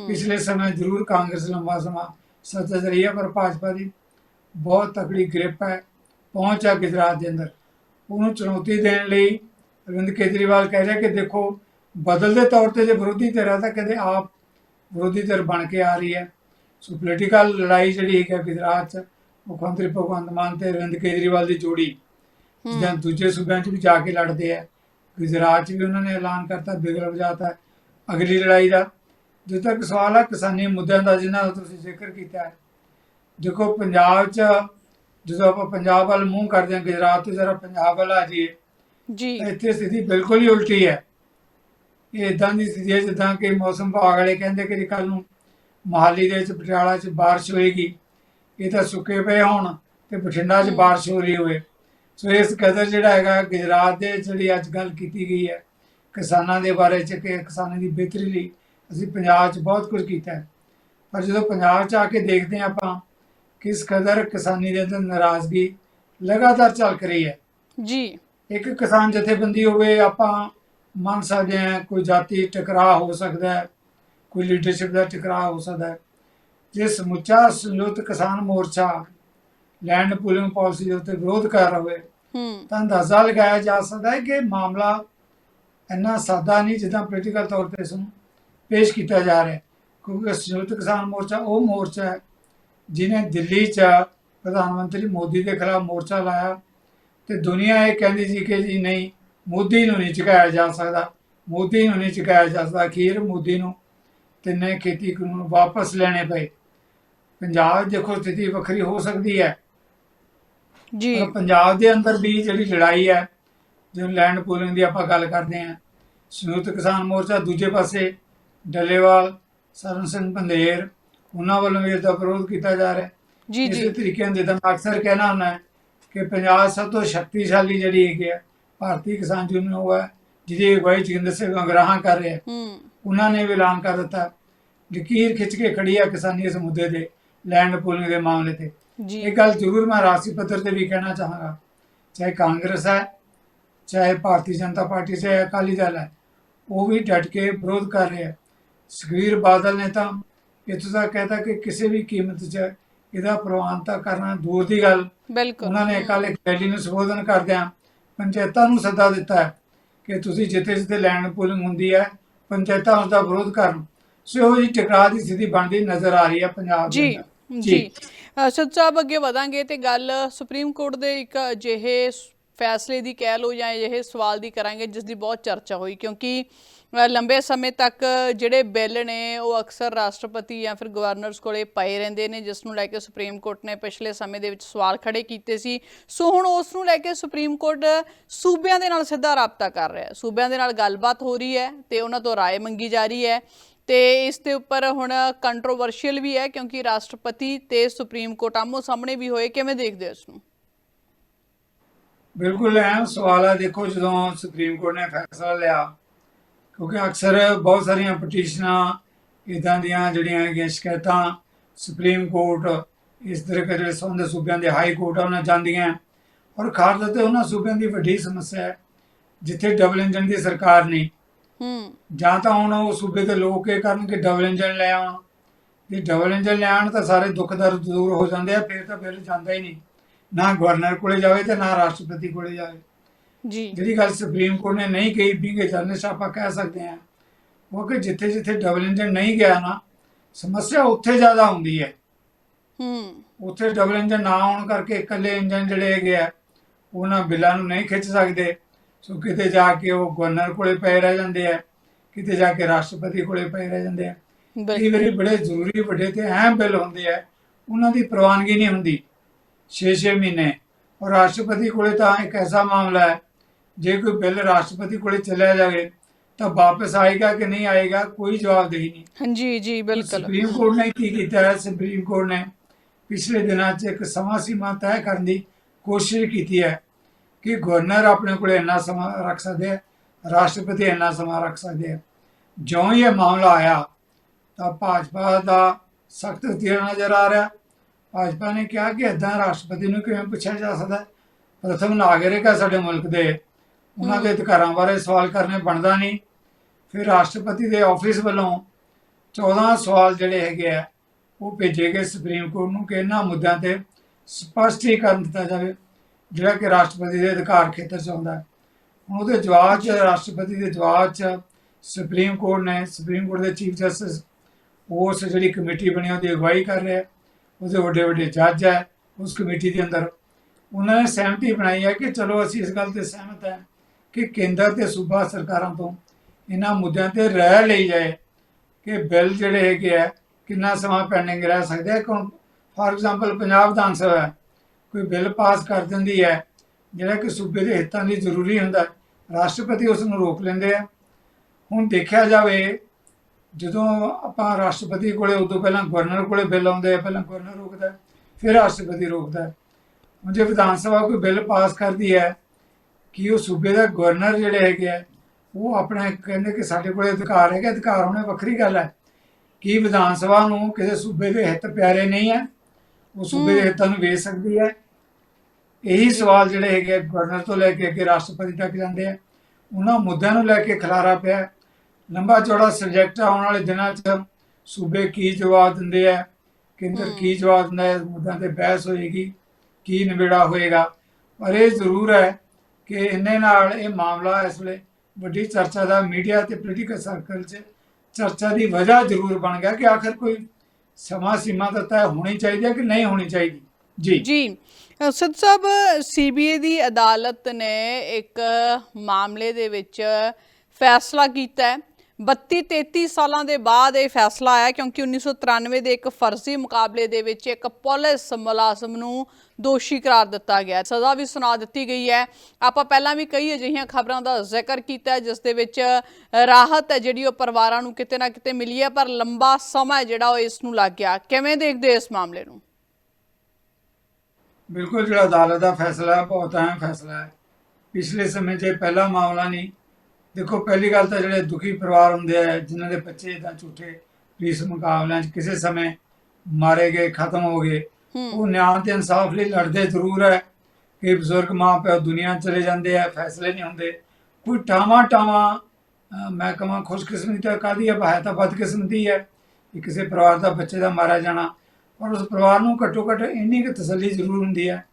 ਪਿਛਲੇ ਸਮੇਂ ਜ਼ਰੂਰ ਕਾਂਗਰਸ ਲੰਬਾ ਸਮਾਂ ਸੱਤਾ 'ਚ ਰਹੀ ਹੈ ਪਰ ਭਾਜਪਾ ਦੀ ਬਹੁਤ ਤਕੜੀ ਗ੍ਰਿਪ ਹੈ ਪਹੁੰਚ ਹੈ ਗੁਜਰਾਤ ਦੇ ਅੰਦਰ। ਉਹਨੂੰ ਚੁਣੌਤੀ ਦੇਣ ਲਈ ਅਰਵਿੰਦ ਕੇਜਰੀਵਾਲ ਕਹਿ ਰਿਹਾ ਕਿ ਦੇਖੋ ਬਦਲਦੇ ਤੌਰ ਤੇ ਜੇ ਵਿਰੋਧੀ ਧਿਰ ਹੈ ਤਾਂ ਕਹਿੰਦੇ ਆਪ ਵਿਰੋਧੀ ਧਿਰ ਬਣ ਕੇ ਆ ਰਹੀ ਹੈ। ਸੋ ਪੋਲੀਟੀਕਲ ਲੜਾਈ ਜਿਹੜੀ ਹੈ ਗੁਜਰਾਤ 'ਚ ਮੁੱਖ ਮੰਤਰੀ ਭਗਵੰਤ ਮਾਨ ਤੇ ਅਰਵਿੰਦ ਕੇਜਰੀਵਾਲ ਦੀ ਜੋੜੀ ਜਿੱਦਾਂ ਦੂਜੇ ਸੂਬਿਆਂ 'ਚ ਵੀ ਜਾ ਕੇ ਲੜਦੇ ਆ। ਗੁਜਰਾਤ 'ਚ ਵੀ ਉਹਨਾਂ ਨੇ ਐਲਾਨ ਕਰਤਾ ਬਿਗਲ ਵਜਾਤਾ ਅਗਲੀ ਲੜਾਈ ਦਾ। ਜਿੱਥੇ ਤੱਕ ਸਵਾਲ ਹੈ ਕਿਸਾਨੀ ਮੁੱਦਿਆਂ ਦਾ ਜਿਨ੍ਹਾਂ ਦਾ ਤੁਸੀਂ ਜ਼ਿਕਰ ਕੀਤਾ ਹੈ। ਦੇਖੋ ਪੰਜਾਬ 'ਚ ਜਦੋਂ ਆਪਾਂ ਪੰਜਾਬ ਵੱਲ ਮੂੰਹ ਕਰਦੇ ਹਾਂ ਗੁਜਰਾਤ ਤੋਂ ਜ਼ਰਾ ਪੰਜਾਬ ਵੱਲ ਆ ਜਾਈਏ ਜੀ। ਇੱਥੇ ਸਥਿਤੀ ਬਿਲਕੁਲ ਹੀ ਉਲਟੀ ਹੈ। ਇਹ ਇਦਾਂ ਦੀ ਸਥਿਤੀ ਹੈ ਜਿੱਦਾਂ ਕਿ ਮੌਸਮ ਵਿਭਾਗ ਵਾਲੇ ਕਹਿੰਦੇ ਕਿ ਕੱਲ ਨੂੰ ਮੋਹਾਲੀ ਦੇ ਵਿੱਚ ਪਟਿਆਲਾ 'ਚ ਬਾਰਿਸ਼ ਹੋਏਗੀ। ਇਹ ਤਾਂ ਸੁੱਕੇ ਪਏ ਹੋਣ ਤੇ ਬਠਿੰਡਾ 'ਚ। ਬਾਰਿਸ਼ ਹੋ ਰਹੀ ਹੋਵੇ। ਸੋ ਇਸ ਕਦਰ ਜਿਹੜਾ ਹੈਗਾ ਗੁਜਰਾਤ ਦੇ ਜਿਹੜੀ ਅੱਜ ਗੱਲ ਕੀਤੀ ਗਈ ਹੈ ਕਿਸਾਨਾਂ ਦੇ ਬਾਰੇ 'ਚ ਕਿ ਕਿਸਾਨਾਂ ਦੀ ਬਿਹਤਰੀ ਲਈ ਅਸੀਂ ਪੰਜਾਬ 'ਚ ਬਹੁਤ ਕੁਝ ਕੀਤਾ ਹੈ। ਪਰ ਜਦੋਂ ਪੰਜਾਬ 'ਚ ਆ ਕੇ ਦੇਖਦੇ ਹਾਂ ਆਪਾਂ ਕਿਸ ਕਦਰ ਕਿਸਾਨੀ ਦੇ ਅੰਦਰ ਨਾਰਾਜ਼ਗੀ ਲਗਾਤਾਰ ਚੱਲ ਰਹੀ ਹੈ। ਜੀ। ਇੱਕ ਕਿਸਾਨ ਜਥੇਬੰਦੀ ਹੋਵੇ ਆਪਾਂ ਮੰਨ ਸਕਦੇ ਹਾਂ ਕੋਈ ਜਾਤੀ ਟਕਰਾਅ ਹੋ ਸਕਦਾ ਹੈ ਕੋਈ ਲੀਡਰਸ਼ਿਪ ਦਾ ਟਕਰਾਅ ਹੋ ਸਕਦਾ ਹੈ। ਜੇ ਸਮੁੱਚਾ ਸੰਯੁਕਤ Kisan Morcha land pooling policy ਦੇ ਉੱਤੇ ਵਿਰੋਧ ਕਰ ਰਿਹਾ ਹੋਵੇ ਹੂੰ। ਤਾਂ ਅੰਦਾਜ਼ਾ ਲਗਾਇਆ ਜਾ ਸਕਦਾ ਹੈ ਕਿ ਮਾਮਲਾ ਇੰਨਾ ਸਾਦਾ ਨਹੀਂ ਜਿੱਦਾਂ ਪੋਲੀਟੀਕਲ ਤੌਰ ਤੇ ਇਸ ਨੂੰ ਪੇਸ਼ ਕੀਤਾ ਜਾ ਰਿਹਾ ਹੈ। ਕਿਉਂਕਿ ਸੰਯੁਕਤ ਕਿਸਾਨ ਮੋਰਚਾ ਉਹ ਮੋਰਚਾ ਹੈ ਜਿਨੇ ਦਿੱਲੀ 'ਚ ਪ੍ਰਧਾਨ ਮੰਤਰੀ ਮੋਦੀ ਦੇ ਖਿਲਾਫ ਮੋਰਚਾ ਲਾਇਆ ਤੇ ਦੁਨੀਆ ਇਹ ਕਹਿੰਦੀ ਸੀ ਕਿ ਜੀ ਨਹੀਂ ਮੋਦੀ ਨੂੰ ਨਹੀਂ ਝੁਕਾਇਆ ਜਾ ਸਕਦਾ। ਮੋਦੀ ਨੂੰ ਨਹੀਂ ਝੁਕਾਇਆ ਜਾ ਸਕਦਾ। ਅਖੀਰ ਮੋਦੀ ਨੂੰ ਤਿੰਨੇ ਖੇਤੀ ਕਾਨੂੰਨ ਵਾਪਸ ਲੈਣੇ ਪਏ। ਪੰਜਾਬ ਦੇਖੋ ਸਥਿਤੀ ਵੱਖਰੀ ਹੋ ਸਕਦੀ ਹੈ। ਜੀ। ਪੰਜਾਬ ਦੇ ਅੰਦਰ ਵੀ ਜਿਹੜੀ ਲੜਾਈ ਹੈ ਜੋ ਲੈਂਡ ਪੂਲਿੰਗ ਦੀ ਆਪਾਂ ਗੱਲ ਕਰਦੇ ਹਾਂ ਸੰਯੁਕਤ ਕਿਸਾਨ ਮੋਰਚਾ ਦੂਜੇ ਪਾਸੇ ਡੱਲੇਵਾਲ ਸਰਨ ਸਿੰਘ ਪੰਧੇਰ ਉਹਨਾਂ ਵੱਲੋਂ ਵੀ ਇਹਦਾ ਵਿਰੋਧ ਕੀਤਾ ਜਾ ਰਿਹਾ ਹੈ। ਜੀ ਇਸੇ ਜੀ ਤਰੀਕੇ ਨਾਲ ਜਿੱਦਾਂ ਅਕਸਰ ਕਹਿਣਾ ਹੁੰਦਾ ਹੈ ਕਿ ਪੰਜਾਬ ਸਭ ਤੋਂ ਸ਼ਕਤੀਸ਼ਾਲੀ ਜਿਹੜੀ ਹੈਗੀ ਹੈ ਭਾਰਤੀ ਕਿਸਾਨ ਯੂਨੀਅਨ ਉਹ ਹੈ ਜਿਹਦੀ ਅਗਵਾਈ ਜੋਗਿੰਦਰ ਸਿੰਘ ਅੰਗਰਾਹਾਂ ਕਰ ਰਿਹਾ ਉਹਨਾਂ ਨੇ ਵੀ ਐਲਾਨ ਕਰ ਦਿੱਤਾ। ਲਕੀਰ ਖਿੱਚ ਕੇ ਖੜੀ ਹੈ ਕਿਸਾਨੀ ਇਸ ਮੁੱਦੇ ਤੇ। ਲੈਂਡ ਪੂਲਿੰਗ ਦੇ ਮਾਮਲੇ ਤੇ। ਜੀ। ਇਹ ਗੱਲ ਜ਼ਰੂਰ ਮੈਂ ਰਾਸ਼ਟਰੀ ਪੱਧਰ ਤੇ ਵੀ ਕਹਿਣਾ ਚਾਹਾਂਗਾ। ਚਾਹੇ ਕਾਂਗਰਸ ਹੈ ਚਾਹੇ ਭਾਰਤੀ ਜਨਤਾ ਪਾਰਟੀ ਚਾਹੇ ਅਕਾਲੀ ਦਲ ਹੈ ਉਹ ਵੀ ਡਟ ਕੇ ਵਿਰੋਧ ਕਰ ਰਿਹਾ ਹੈ। ਸੁਖਬੀਰ ਬਾਦਲ ਨੇ ਤਾਂ ਇੱਥੋਂ ਤੱਕ ਕਹਿਤਾ ਕਿ ਕਿਸੇ ਵੀ ਕੀਮਤ 'ਚ ਇਹਦਾ ਪ੍ਰਵਾਨਤਾ ਕਰਨਾ ਦੂਰ ਦੀ ਗੱਲ। ਬਿਲਕੁਲ। ਉਹਨਾਂ ਨੇ ਕੱਲ ਇੱਕ ਰੈਲੀ ਨੂੰ ਸੰਬੋਧਨ ਕਰਦਿਆਂ ਪੰਚਾਇਤਾਂ ਨੂੰ ਸੱਦਾ ਦਿੱਤਾ ਕਿ ਤੁਸੀਂ ਜਿੱਥੇ ਜਿੱਥੇ ਲੈਂਡ ਪੂਲਿੰਗ ਹੁੰਦੀ ਹੈ ਪੰਚਾਇਤਾਂ ਉਸ ਦਾ ਵਿਰੋਧ ਕਰਨ। ਸੋ ਇਹੋ ਟਕਰਾਅ ਦੀ ਸਥਿਤੀ ਬਣਦੀ ਨਜ਼ਰ ਆ ਰਹੀ ਹੈ ਪੰਜਾਬ ਦੇ ਜੀ। ਅੰਦਰ। ਜੀ ਅਰਸ਼ਦ ਸਾਹਿਬ ਅੱਗੇ ਵਧਾਂਗੇ ਤੇ ਗੱਲ ਸੁਪਰੀਮ ਕੋਰਟ ਦੇ ਇੱਕ ਅਜਿਹੇ ਸ- ਫੈਸਲੇ ਦੀ ਕਹਿ ਲੋ ਜਾਂ ਅਜਿਹੇ ਸਵਾਲ ਦੀ ਕਰਾਂਗੇ ਜਿਸ ਦੀ ਬਹੁਤ ਚਰਚਾ ਹੋਈ ਕਿਉਂਕਿ ਅ, ਲੰਬੇ ਸਮੇਂ ਤੱਕ ਜਿਹੜੇ ਬਿੱਲ ਨੇ ਉਹ ਅਕਸਰ ਰਾਸ਼ਟਰਪਤੀ ਜਾਂ ਫਿਰ ਗਵਰਨਰਸ ਕੋਲੇ ਪਏ ਰਹਿੰਦੇ ਨੇ ਜਿਸ ਨੂੰ ਲੈ ਕੇ ਸੁਪਰੀਮ ਕੋਰਟ ਨੇ ਪਿਛਲੇ ਸਮੇਂ ਦੇ ਵਿੱਚ ਸਵਾਲ ਖੜੇ ਕੀਤੇ ਸੀ ਸੋ ਹੁਣ ਉਸ ਨੂੰ ਲੈ ਕੇ ਸੁਪਰੀਮ ਕੋਰਟ ਸੂਬਿਆਂ ਦੇ ਨਾਲ ਸਿੱਧਾ ਰਾਬਤਾ ਕਰ ਰਿਹਾ ਹੈ ਸੂਬਿਆਂ ਦੇ ਨਾਲ ਗੱਲਬਾਤ ਹੋ ਰਹੀ ਹੈ ਤੇ ਉਹਨਾਂ ਤੋਂ رائے ਮੰਗੀ ਜਾ ਰਹੀ ਹੈ ਤੇ ਇਸ ਦੇ ਉੱਪਰ ਹੁਣ ਕੰਟਰੋਵਰਸ਼ੀਅਲ ਵੀ ਹੈ ਕਿਉਂਕਿ ਰਾਸ਼ਟਰਪਤੀ ਤੇ ਸੁਪਰੀਮ ਕੋਰਟ ਆਮੋ ਸਾਹਮਣੇ ਵੀ ਹੋਏ। ਕਿਵੇਂ ਦੇਖਦੇ ਹੋ ਇਸ ਨੂੰ? ਬਿਲਕੁਲ ਅਹਿਮ ਸਵਾਲ ਹੈ। ਦੇਖੋ, ਜਦੋਂ ਸੁਪਰੀਮ ਕੋਰਟ ਨੇ ਫੈਸਲਾ ਲਿਆ, ਕਿਉਂਕਿ ਅਕਸਰ ਬਹੁਤ ਸਾਰੀਆਂ ਪਟੀਸ਼ਨਾਂ ਇਦਾਂ ਦੀਆਂ ਜਿਹੜੀਆਂ ਹੈਗੀਆਂ ਸ਼ਿਕਾਇਤਾਂ ਸੁਪਰੀਮ ਕੋਰਟ, ਇਸ ਤਰ੍ਹਾਂ ਦੇ ਜਿਹੜੇ ਸੰਬੰਧਿਤ ਸੂਬਿਆਂ ਦੇ ਹਾਈ ਕੋਰਟ ਆ, ਉਹਨਾਂ ਜਾਂਦੀਆਂ। ਔਰ ਖਾਸ ਤੌਰ ਤੇ ਉਹਨਾਂ ਸੂਬਿਆਂ ਦੀ ਵੱਡੀ ਸਮੱਸਿਆ ਹੈ, ਜਿੱਥੇ ਡਬਲ ਇੰਜਨ ਦੀ ਸਰਕਾਰ ਨੇ ਹੂੰ। ਜਾਂ ਤਾਂ ਹੁਣ ਉਹ ਸੂਬੇ ਦੇ ਲੋਕ ਇਹ ਕਰਨ ਕਿ ਡਬਲ ਇੰਜਨ ਲੈ ਆਉਣ। ਜੇ ਡਬਲ ਇੰਜਨ ਲੈ ਆਉਣ ਤਾਂ ਸਾਰੇ ਦੁੱਖ ਦਰਦ ਦੂਰ ਹੋ ਜਾਂਦੇ ਆ ਫਿਰ ਤਾਂ ਬਿੱਲ ਜਾਂਦਾ ਹੀ ਨਹੀਂ। ਨਾ ਗਵਰਨਰ ਕੋਲੇ ਜਾਵੇ ਤੇ ਨਾ ਰਾਸ਼ਟਰਪਤੀ ਕੋਲੇ ਜਾਵੇ। ਜੀ। ਜਿਹੜੀ ਗੱਲ ਸੁਪਰੀਮ ਕੋਰਟ ਨੇ ਨਹੀਂ ਕਹੀ ਵੀ ਕਿ ਜਰਨਲਿਸਟ ਆਪਾਂ ਕਹਿ ਸਕਦੇ ਹਾਂ ਉਹ ਕਿ ਜਿੱਥੇ ਜਿੱਥੇ ਡਬਲ ਇੰਜਨ ਨਹੀਂ ਗਿਆ ਨਾ ਸਮੱਸਿਆ ਉੱਥੇ ਜ਼ਿਆਦਾ ਹੁੰਦੀ ਹੈ। ਹੂੰ। ਉੱਥੇ ਡਬਲ ਇੰਜਨ ਨਾ ਹੋਣ ਕਰਕੇ ਇਕੱਲੇ ਇੰਜਨ ਜਿਹੜੇ ਹੈਗੇ ਆ ਉਹਨਾਂ ਬਿੱਲਾਂ ਨੂੰ ਨਹੀਂ ਖਿੱਚ ਸਕਦੇ। ਸੋ ਕਿਤੇ ਜਾ ਕੇ ਉਹ ਗਵਰਨਰ ਕੋਲੇ ਪਏ ਰਹਿ ਜਾਂਦੇ ਆ ਕਿਤੇ ਜਾ ਕੇ ਰਾਸ਼ਟਰਪਤੀ ਕੋਲੇ ਪਏ ਰਹਿ ਜਾਂਦੇ ਆ। ਕਈ ਵਾਰੀ ਬੜੇ ਜ਼ਰੂਰੀ ਵੱਡੇ ਤੇ ਅਹਿਮ ਬਿੱਲ ਹੁੰਦੇ ਆ ਉਹਨਾਂ ਦੀ ਪ੍ਰਵਾਨਗੀ ਨਹੀਂ ਹੁੰਦੀ 6-6 ਮਹੀਨੇ। ਔਰ ਰਾਸ਼ਟਰਪਤੀ ਕੋਲੇ ਤਾਂ ਇੱਕ ਐਸਾ ਮਾਮਲਾ ਹੈ ਜੇ ਕੋਈ ਬਿੱਲ ਰਾਸ਼ਟਰਪਤੀ ਕੋਲੇ ਚਲਿਆ ਜਾਵੇ ਤਾਂ ਵਾਪਸ ਆਏਗਾ ਕਿ ਨਹੀਂ ਆਏਗਾ ਕੋਈ ਜਵਾਬਦੇਹੀ ਨਹੀਂ। ਹਾਂਜੀ ਜੀ ਬਿਲਕੁਲ। ਸੁਪਰੀਮ ਕੋਰਟ ਨੇ ਕੀ ਕੀਤਾ ਹੈ? ਸੁਪਰੀਮ ਕੋਰਟ ਨੇ ਪਿਛਲੇ ਦਿਨਾਂ 'ਚ ਇੱਕ ਸਮਾਂ ਸੀਮਾ ਤੈਅ ਕਰਨ ਦੀ ਕੋਸ਼ਿਸ਼ ਕੀਤੀ ਹੈ। ਕਿ ਗਵਰਨਰ ਆਪਣੇ ਕੋਲ ਇੰਨਾ ਸਮਾਂ ਰੱਖ ਸਕਦੇ ਰਾਸ਼ਟਰਪਤੀ ਇੰਨਾ ਸਮਾਂ ਰੱਖ ਸਕਦੇ ਹੈ ਜਿਉਂ ਇਹ ਮਾਮਲਾ ਆਇਆ ਤਾਂ ਭਾਜਪਾ ਦਾ ਸਖਤ ਰਵੱਈਆ ਨਜ਼ਰ ਆ ਰਿਹਾ। ਭਾਜਪਾ ਨੇ ਕਿਹਾ ਕਿ ਇਦਾਂ ਰਾਸ਼ਟਰਪਤੀ ਨੂੰ ਕਿਵੇਂ ਪੁੱਛਿਆ ਜਾ ਸਕਦਾ? ਪ੍ਰਥਮ ਨਾਗਰਿਕ ਹੈ ਸਾਡੇ ਮੁਲਕ ਦੇ। ਉਹਨਾਂ ਦੇ ਅਧਿਕਾਰਾਂ ਬਾਰੇ ਸਵਾਲ ਕਰਨੇ ਬਣਦਾ ਨਹੀਂ। ਫਿਰ ਰਾਸ਼ਟਰਪਤੀ ਦੇ ਆਫਿਸ ਵੱਲੋਂ 14 ਸਵਾਲ ਜਿਹੜੇ ਹੈਗੇ ਆ ਉਹ ਭੇਜੇ ਗਏ ਸੁਪਰੀਮ ਕੋਰਟ ਨੂੰ ਕਿ ਇਹਨਾਂ ਮੁੱਦਿਆਂ ਤੇ ਸਪਸ਼ਟੀਕਰਨ ਦਿੱਤਾ ਜਾਵੇ। ਜਿਹੜਾ ਕਿ ਰਾਸ਼ਟਰਪਤੀ ਦੇ ਅਧਿਕਾਰ ਖੇਤਰ 'ਚ ਆਉਂਦਾ ਹੈ। ਹੁਣ ਉਹਦੇ ਜਵਾਬ 'ਚ, ਰਾਸ਼ਟਰਪਤੀ ਦੇ ਜਵਾਬ 'ਚ ਸੁਪਰੀਮ ਕੋਰਟ ਨੇ ਸੁਪਰੀਮ ਕੋਰਟ ਦੇ ਚੀਫ ਜਸਟਿਸ ਉਸ ਜਿਹੜੀ ਕਮੇਟੀ ਬਣੀ ਉਹਦੀ ਅਗਵਾਈ ਕਰ ਰਿਹਾ ਉਹਦੇ ਵੱਡੇ ਵੱਡੇ ਜੱਜ ਹੈ ਉਸ ਕਮੇਟੀ ਦੇ ਅੰਦਰ। ਉਹਨਾਂ ਨੇ ਸਹਿਮਤੀ ਬਣਾਈ ਹੈ ਕਿ ਚਲੋ ਅਸੀਂ ਇਸ ਗੱਲ ਤੇ ਸਹਿਮਤ ਹਾਂ ਕਿ ਕੇਂਦਰ ਤੇ ਸੂਬਾ ਸਰਕਾਰਾਂ ਤੋਂ ਇਹਨਾਂ ਮੁੱਦਿਆਂ ਤੇ ਰਹਿ ਲਈ ਜਾਏ ਕਿ ਬਿੱਲ ਜਿਹੜੇ ਹੈਗੇ ਆ, ਕਿੰਨਾ ਸਮਾਂ ਪੈਂਡਿੰਗ ਰਹਿ ਸਕਦੇ ਆ ਫੋਰ ਐਗਜ਼ਾਮਪਲ ਪੰਜਾਬ ਵਿਧਾਨ ਸਭਾ ਕੋਈ ਬਿੱਲ ਪਾਸ ਕਰ ਦਿੰਦੀ ਹੈ, ਜਿਹੜਾ ਕਿ ਸੂਬੇ ਦੇ ਹਿੱਤਾਂ ਲਈ ਜ਼ਰੂਰੀ ਹੁੰਦਾ, ਰਾਸ਼ਟਰਪਤੀ ਉਸ ਨੂੰ ਰੋਕ ਲੈਂਦੇ ਆ। ਹੁਣ ਦੇਖਿਆ ਜਾਵੇ, ਜਦੋਂ ਆਪਾਂ ਰਾਸ਼ਟਰਪਤੀ ਕੋਲੇ, ਉਦੋਂ ਪਹਿਲਾਂ ਗਵਰਨਰ ਕੋਲੇ ਬਿੱਲ ਆਉਂਦੇ ਆ ਪਹਿਲਾਂ ਗਵਰਨਰ ਰੋਕਦਾ ਫਿਰ ਰਾਸ਼ਟਰਪਤੀ ਰੋਕਦਾ ਹੁਣ ਜੇ ਵਿਧਾਨ ਸਭਾ ਕੋਈ ਬਿੱਲ ਪਾਸ ਕਰਦੀ ਹੈ, ਕਿ ਉਹ ਸੂਬੇ ਦਾ ਗਵਰਨਰ ਜਿਹੜੇ ਹੈਗੇ ਆ, ਉਹ ਆਪਣਾ ਕਹਿੰਦੇ ਕਿ ਸਾਡੇ ਕੋਲੇ ਅਧਿਕਾਰ ਹੈਗੇ, ਅਧਿਕਾਰ ਹੋਣੇ ਵੱਖਰੀ ਗੱਲ ਹੈ। ਕਿ ਵਿਧਾਨ ਸਭਾ ਨੂੰ ਕਿਸੇ ਸੂਬੇ ਦੇ ਹਿੱਤ ਪਿਆਰੇ ਨਹੀਂ ਹੈ? ਉਹ ਸੂਬੇ ਦੇ ਹਿੱਤਾਂ ਨੂੰ ਵੇਚ ਸਕਦੀ ਹੈ। ਇਹੀ ਸਵਾਲ ਜਿਹੜੇ ਹੈਗੇ ਗਵਰਨਰ ਤੋਂ ਲੈ ਕੇ ਅੱਗੇ ਰਾਸ਼ਟਰਪਤੀ ਤੱਕ ਜਾਂਦੇ ਆ। ਉਹਨਾਂ ਮੁੱਦਿਆਂ ਨੂੰ ਲੈ ਕੇ ਖਲਾਰਾ ਪਿਆ। ਲੰਬਾ ਚੌੜਾ ਸਬਜੈਕਟ ਆਉਣ ਵਾਲੇ ਦਿਨਾਂ 'ਚ ਸੂਬੇ ਕੀ ਜਵਾਬ ਦਿੰਦੇ ਆ ਕੇਂਦਰ ਕੀ ਜਵਾਬ ਦਿੰਦਾ ਹੈ ਮੁੱਦਿਆਂ ਤੇ ਬਹਿਸ ਹੋਏਗੀ ਕੀ ਨਿਬੇੜਾ ਹੋਏਗਾ। ਪਰ ਇਹ ਜ਼ਰੂਰ ਹੈ ਕਿ ਇੰਨੇ ਨਾਲ ਇਹ ਮਾਮਲਾ ਇਸ ਵੇਲੇ ਵੱਡੀ ਚਰਚਾ ਦਾ ਮੀਡੀਆ ਤੇ ਪੋਲੀਟੀਕਲ ਸਰਕਲ 'ਚ ਚਰਚਾ ਦੀ ਵਜ੍ਹਾ ਜ਼ਰੂਰ ਬਣ ਗਿਆ ਕਿ ਆਖਰ ਕੋਈ ਸਮਾਂ ਸੀਮਾ ਤਾਂ ਤੈਅ ਹੋਣੀ ਚਾਹੀਦੀ ਹੈ ਕਿ ਨਹੀਂ ਹੋਣੀ ਚਾਹੀਦੀ? ਜੀ। ਜੀ। ਅ, ਸਾਹਿਬ ਸੀਬੀਆਈ ਦੀ ਅਦਾਲਤ ਨੇ ਇੱਕ ਮਾਮਲੇ ਦੇ ਵਿੱਚ ਫੈਸਲਾ ਕੀਤਾ ਹੈ। 32 33 ਸਾਲਾਂ ਦੇ ਬਾਅਦ ਇਹ ਫੈਸਲਾ ਆਇਆ ਕਿਉਂਕਿ 1993 ਦੇ ਇੱਕ ਫਰਜ਼ੀ ਮੁਕਾਬਲੇ ਦੇ ਵਿੱਚ ਇੱਕ ਪੁਲਿਸ ਮੁਲਾਜ਼ਮ ਨੂੰ ਦੋਸ਼ੀ ਕਰਾਰ ਦਿੱਤਾ ਗਿਆ ਸਜ਼ਾ ਵੀ ਸੁਣਾ ਦਿੱਤੀ ਗਈ ਹੈ। ਆਪਾਂ ਪਹਿਲਾਂ ਵੀ ਕਈ ਅਜਿਹੀਆਂ ਖਬਰਾਂ ਦਾ ਜ਼ਿਕਰ ਕੀਤਾ ਜਿਸ ਦੇ ਵਿੱਚ ਰਾਹਤ ਹੈ ਜਿਹੜੀ ਉਹ ਪਰਿਵਾਰਾਂ ਨੂੰ ਕਿਤੇ ਨਾ ਕਿਤੇ ਮਿਲੀ ਹੈ, ਪਰ ਲੰਬਾ ਸਮਾਂ ਜਿਹੜਾ ਉਹ ਇਸ ਨੂੰ ਲੱਗ ਗਿਆ। ਕਿਵੇਂ ਦੇਖਦੇ ਇਸ ਮਾਮਲੇ ਨੂੰ? ਬਿਲਕੁਲ, ਜਿਹੜਾ ਅਦਾਲਤ ਦਾ ਫੈਸਲਾ ਹੈ, ਬਹੁਤ ਅਹਿਮ ਫੈਸਲਾ ਹੈ। ਪਿਛਲੇ ਸਮੇਂ 'ਚ ਪਹਿਲਾ ਮਾਮਲਾ ਨਹੀਂ। ਦੇਖੋ, ਪਹਿਲੀ ਗੱਲ ਤਾਂ ਜਿਹੜੇ ਦੁਖੀ ਪਰਿਵਾਰ ਹੁੰਦੇ ਆ, ਜਿਨ੍ਹਾਂ ਦੇ ਬੱਚੇ ਇਦਾਂ ਝੂਠੇ ਪੁਲਿਸ ਮੁਕਾਬਲਿਆਂ 'ਚ ਕਿਸੇ ਸਮੇਂ ਮਾਰੇ ਗਏ, ਖਤਮ ਹੋ ਗਏ ਉਹ ਨਿਆਂ ਤੇ ਇਨਸਾਫ ਲਈ ਲੜਦੇ ਜ਼ਰੂਰ ਹੈ ਕਿ ਬਜ਼ੁਰਗ ਮਾਂ ਪਿਓ ਦੁਨੀਆ ਚਲੇ ਜਾਂਦੇ ਆ ਫੈਸਲੇ ਨਹੀਂ ਹੁੰਦੇ। ਕੋਈ ਟਾਵਾਂ ਟਾਵਾਂ ਅਹ ਮੈਂ ਕਹਾਂ ਖੁਸ਼ਕਿਸਮਤੀ ਤਾਂ ਕਾਦੀ ਹੈ? ਹੈ ਤਾਂ ਬਦਕਿਸਮਤੀ ਹੈ ਕਿ ਕਿਸੇ ਪਰਿਵਾਰ ਦਾ ਬੱਚੇ ਦਾ ਮਾਰਿਆ ਜਾਣਾ। ਪਰ ਉਸ ਪਰਿਵਾਰ ਨੂੰ ਘੱਟੋ ਘੱਟ ਇੰਨੀ ਕੁ ਤਸੱਲੀ ਜ਼ਰੂਰ ਹੁੰਦੀ ਹੈ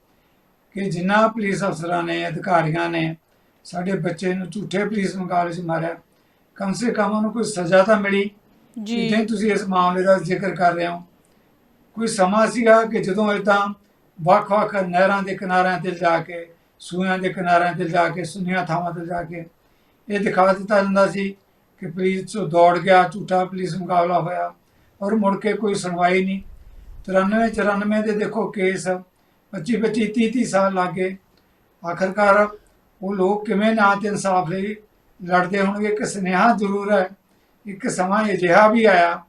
ਕਿ ਜਿੰਨਾ ਪੁਲਿਸ ਅਫਸਰਾਂ ਨੇ ਅਧਿਕਾਰੀਆਂ ਨੇ ਸਾਡੇ ਬੱਚੇ ਨੂੰ ਝੂਠੇ ਪੁਲਿਸ ਮੁਕਾਬਲੇ 'ਚ ਮਾਰਿਆ। ਕਮ ਸੇ ਕਮ ਉਹਨੂੰ ਕੋਈ ਸਜ਼ਾ ਤਾਂ ਮਿਲੀ। ਜੀ। ਜਿੱਦਾਂ ਤੁਸੀਂ ਇਸ ਮਾਮਲੇ ਦਾ ਜ਼ਿਕਰ ਕਰ ਰਹੇ ਹੋ ਕੋਈ ਸਮਾਂ ਸੀਗਾ ਕਿ ਜਦੋਂ ਇਦਾਂ ਵੱਖ-ਵੱਖ ਨਹਿਰਾਂ ਦੇ ਕਿਨਾਰਿਆਂ ਤੇ ਜਾ ਕੇ ਸੂਇਆਂ ਦੇ ਕਿਨਾਰਿਆਂ ਤੇ ਜਾ ਕੇ, ਸੁਨੀਆਂ ਥਾਵਾਂ ਤੇ ਜਾ ਕੇ, ਇਹ ਦਿਖਾ ਦਿੱਤਾ ਜਾਂਦਾ ਸੀ ਕਿ ਪੁਲਿਸ ਚੋਂ ਦੌੜ ਗਿਆ, ਝੂਠਾ ਪੁਲਿਸ ਮੁਕਾਬਲਾ ਹੋਇਆ ਔਰ ਮੁੜ ਕੇ ਕੋਈ ਸੁਣਵਾਈ ਨਹੀਂ। 93 94 ਦੇ ਦੇਖੋ ਕੇਸ 25 25 30 30 ਸਾਲ ਲੱਗੇ ਆਖਰਕਾਰ ਉਹ ਲੋਕ ਕਿਵੇਂ ਨਾ ਤੇ ਇਨਸਾਫ ਲਈ ਲੜਦੇ ਹੋਣਗੇ, ਇੱਕ ਸੁਨੇਹਾ ਜ਼ਰੂਰ ਹੈ, ਇੱਕ ਸਮਾਂ ਅਜਿਹਾ ਵੀ ਆਇਆ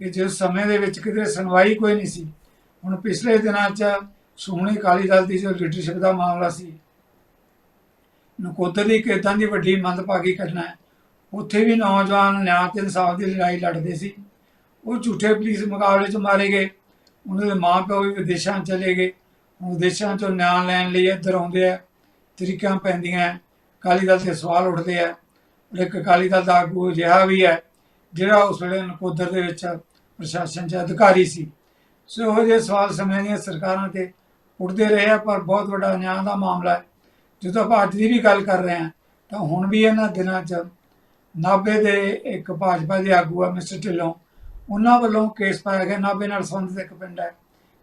ਕਿ ਜਿਸ ਸਮੇਂ ਦੇ ਵਿੱਚ ਕਿਤੇ ਸੁਣਵਾਈ ਕੋਈ ਨਹੀਂ ਸੀ, ਹੁਣ ਪਿਛਲੇ ਦਿਨਾਂ 'ਚ ਸ਼੍ਰੋਮਣੀ ਅਕਾਲੀ ਦਲ ਦੀ ਜੋ ਲੀਡਰਸ਼ਿਪ ਦਾ ਮਾਮਲਾ ਸੀ, ਨਕੋਦਰ ਦੀ ਇੱਕ ਏਦਾਂ ਦੀ ਵੱਡੀ ਮੰਦਭਾਗੀ ਘਟਨਾ ਹੈ, ਉੱਥੇ ਵੀ ਨੌਜਵਾਨ ਨਿਆਂ ਤੇ ਇਨਸਾਫ ਦੀ ਲੜਾਈ ਲੜਦੇ ਸੀ, ਉਹ ਝੂਠੇ ਪੁਲਿਸ ਮੁਕਾਬਲੇ 'ਚ ਮਾਰੇ ਗਏ, ਉਹਨਾਂ ਦੇ ਮਾਂ ਪਿਓ ਵੀ ਵਿਦੇਸ਼ਾਂ ਚਲੇ ਗਏ ਵਿਦੇਸ਼ਾਂ 'ਚੋਂ ਨਿਆਂ ਲੈਣ ਲਈ ਇੱਧਰ ਆਉਂਦੇ ਆ, ਤਰੀਕਾਂ ਪੈਂਦੀਆਂ ਹੈ। ਅਕਾਲੀ ਦਲ ਤੇ ਸਵਾਲ ਉੱਠਦੇ ਆ ਔਰ ਇੱਕ ਅਕਾਲੀ ਦਲ ਦਾ ਆਗੂ ਅਜਿਹਾ ਵੀ ਹੈ, ਜਿਹੜਾ ਉਸ ਵੇਲੇ ਨਕੋਦਰ ਦੇ ਵਿੱਚ ਪ੍ਰਸ਼ਾਸਨ 'ਚ ਅਧਿਕਾਰੀ ਸੀ। ਸੋ ਇਹੋ ਜਿਹੇ ਸਵਾਲ ਸਮੇਂ ਦੀਆਂ ਸਰਕਾਰਾਂ ਤੇ ਉੱਠਦੇ ਰਹੇ ਆ, ਪਰ ਬਹੁਤ ਵੱਡਾ ਨਿਆਂ ਦਾ ਮਾਮਲਾ ਹੈ। ਜਦੋਂ ਆਪਾਂ ਅੱਜ ਦੀ ਵੀ ਗੱਲ ਕਰ ਰਹੇ ਹਾਂ, ਤਾਂ ਹੁਣ ਵੀ ਇਹਨਾਂ ਦਿਨਾਂ 'ਚ ਨਾਭੇ ਦੇ ਇੱਕ ਭਾਜਪਾ ਦੇ ਆਗੂ ਆ, ਮਿਸਟਰ ਢਿੱਲੋਂ। ਉਹਨਾਂ ਵੱਲੋਂ ਕੇਸ ਪਾਇਆ ਗਿਆ। ਨਾਭੇ ਨਾਲ ਸੰਬੰਧਿਤ ਇੱਕ ਪਿੰਡ ਹੈ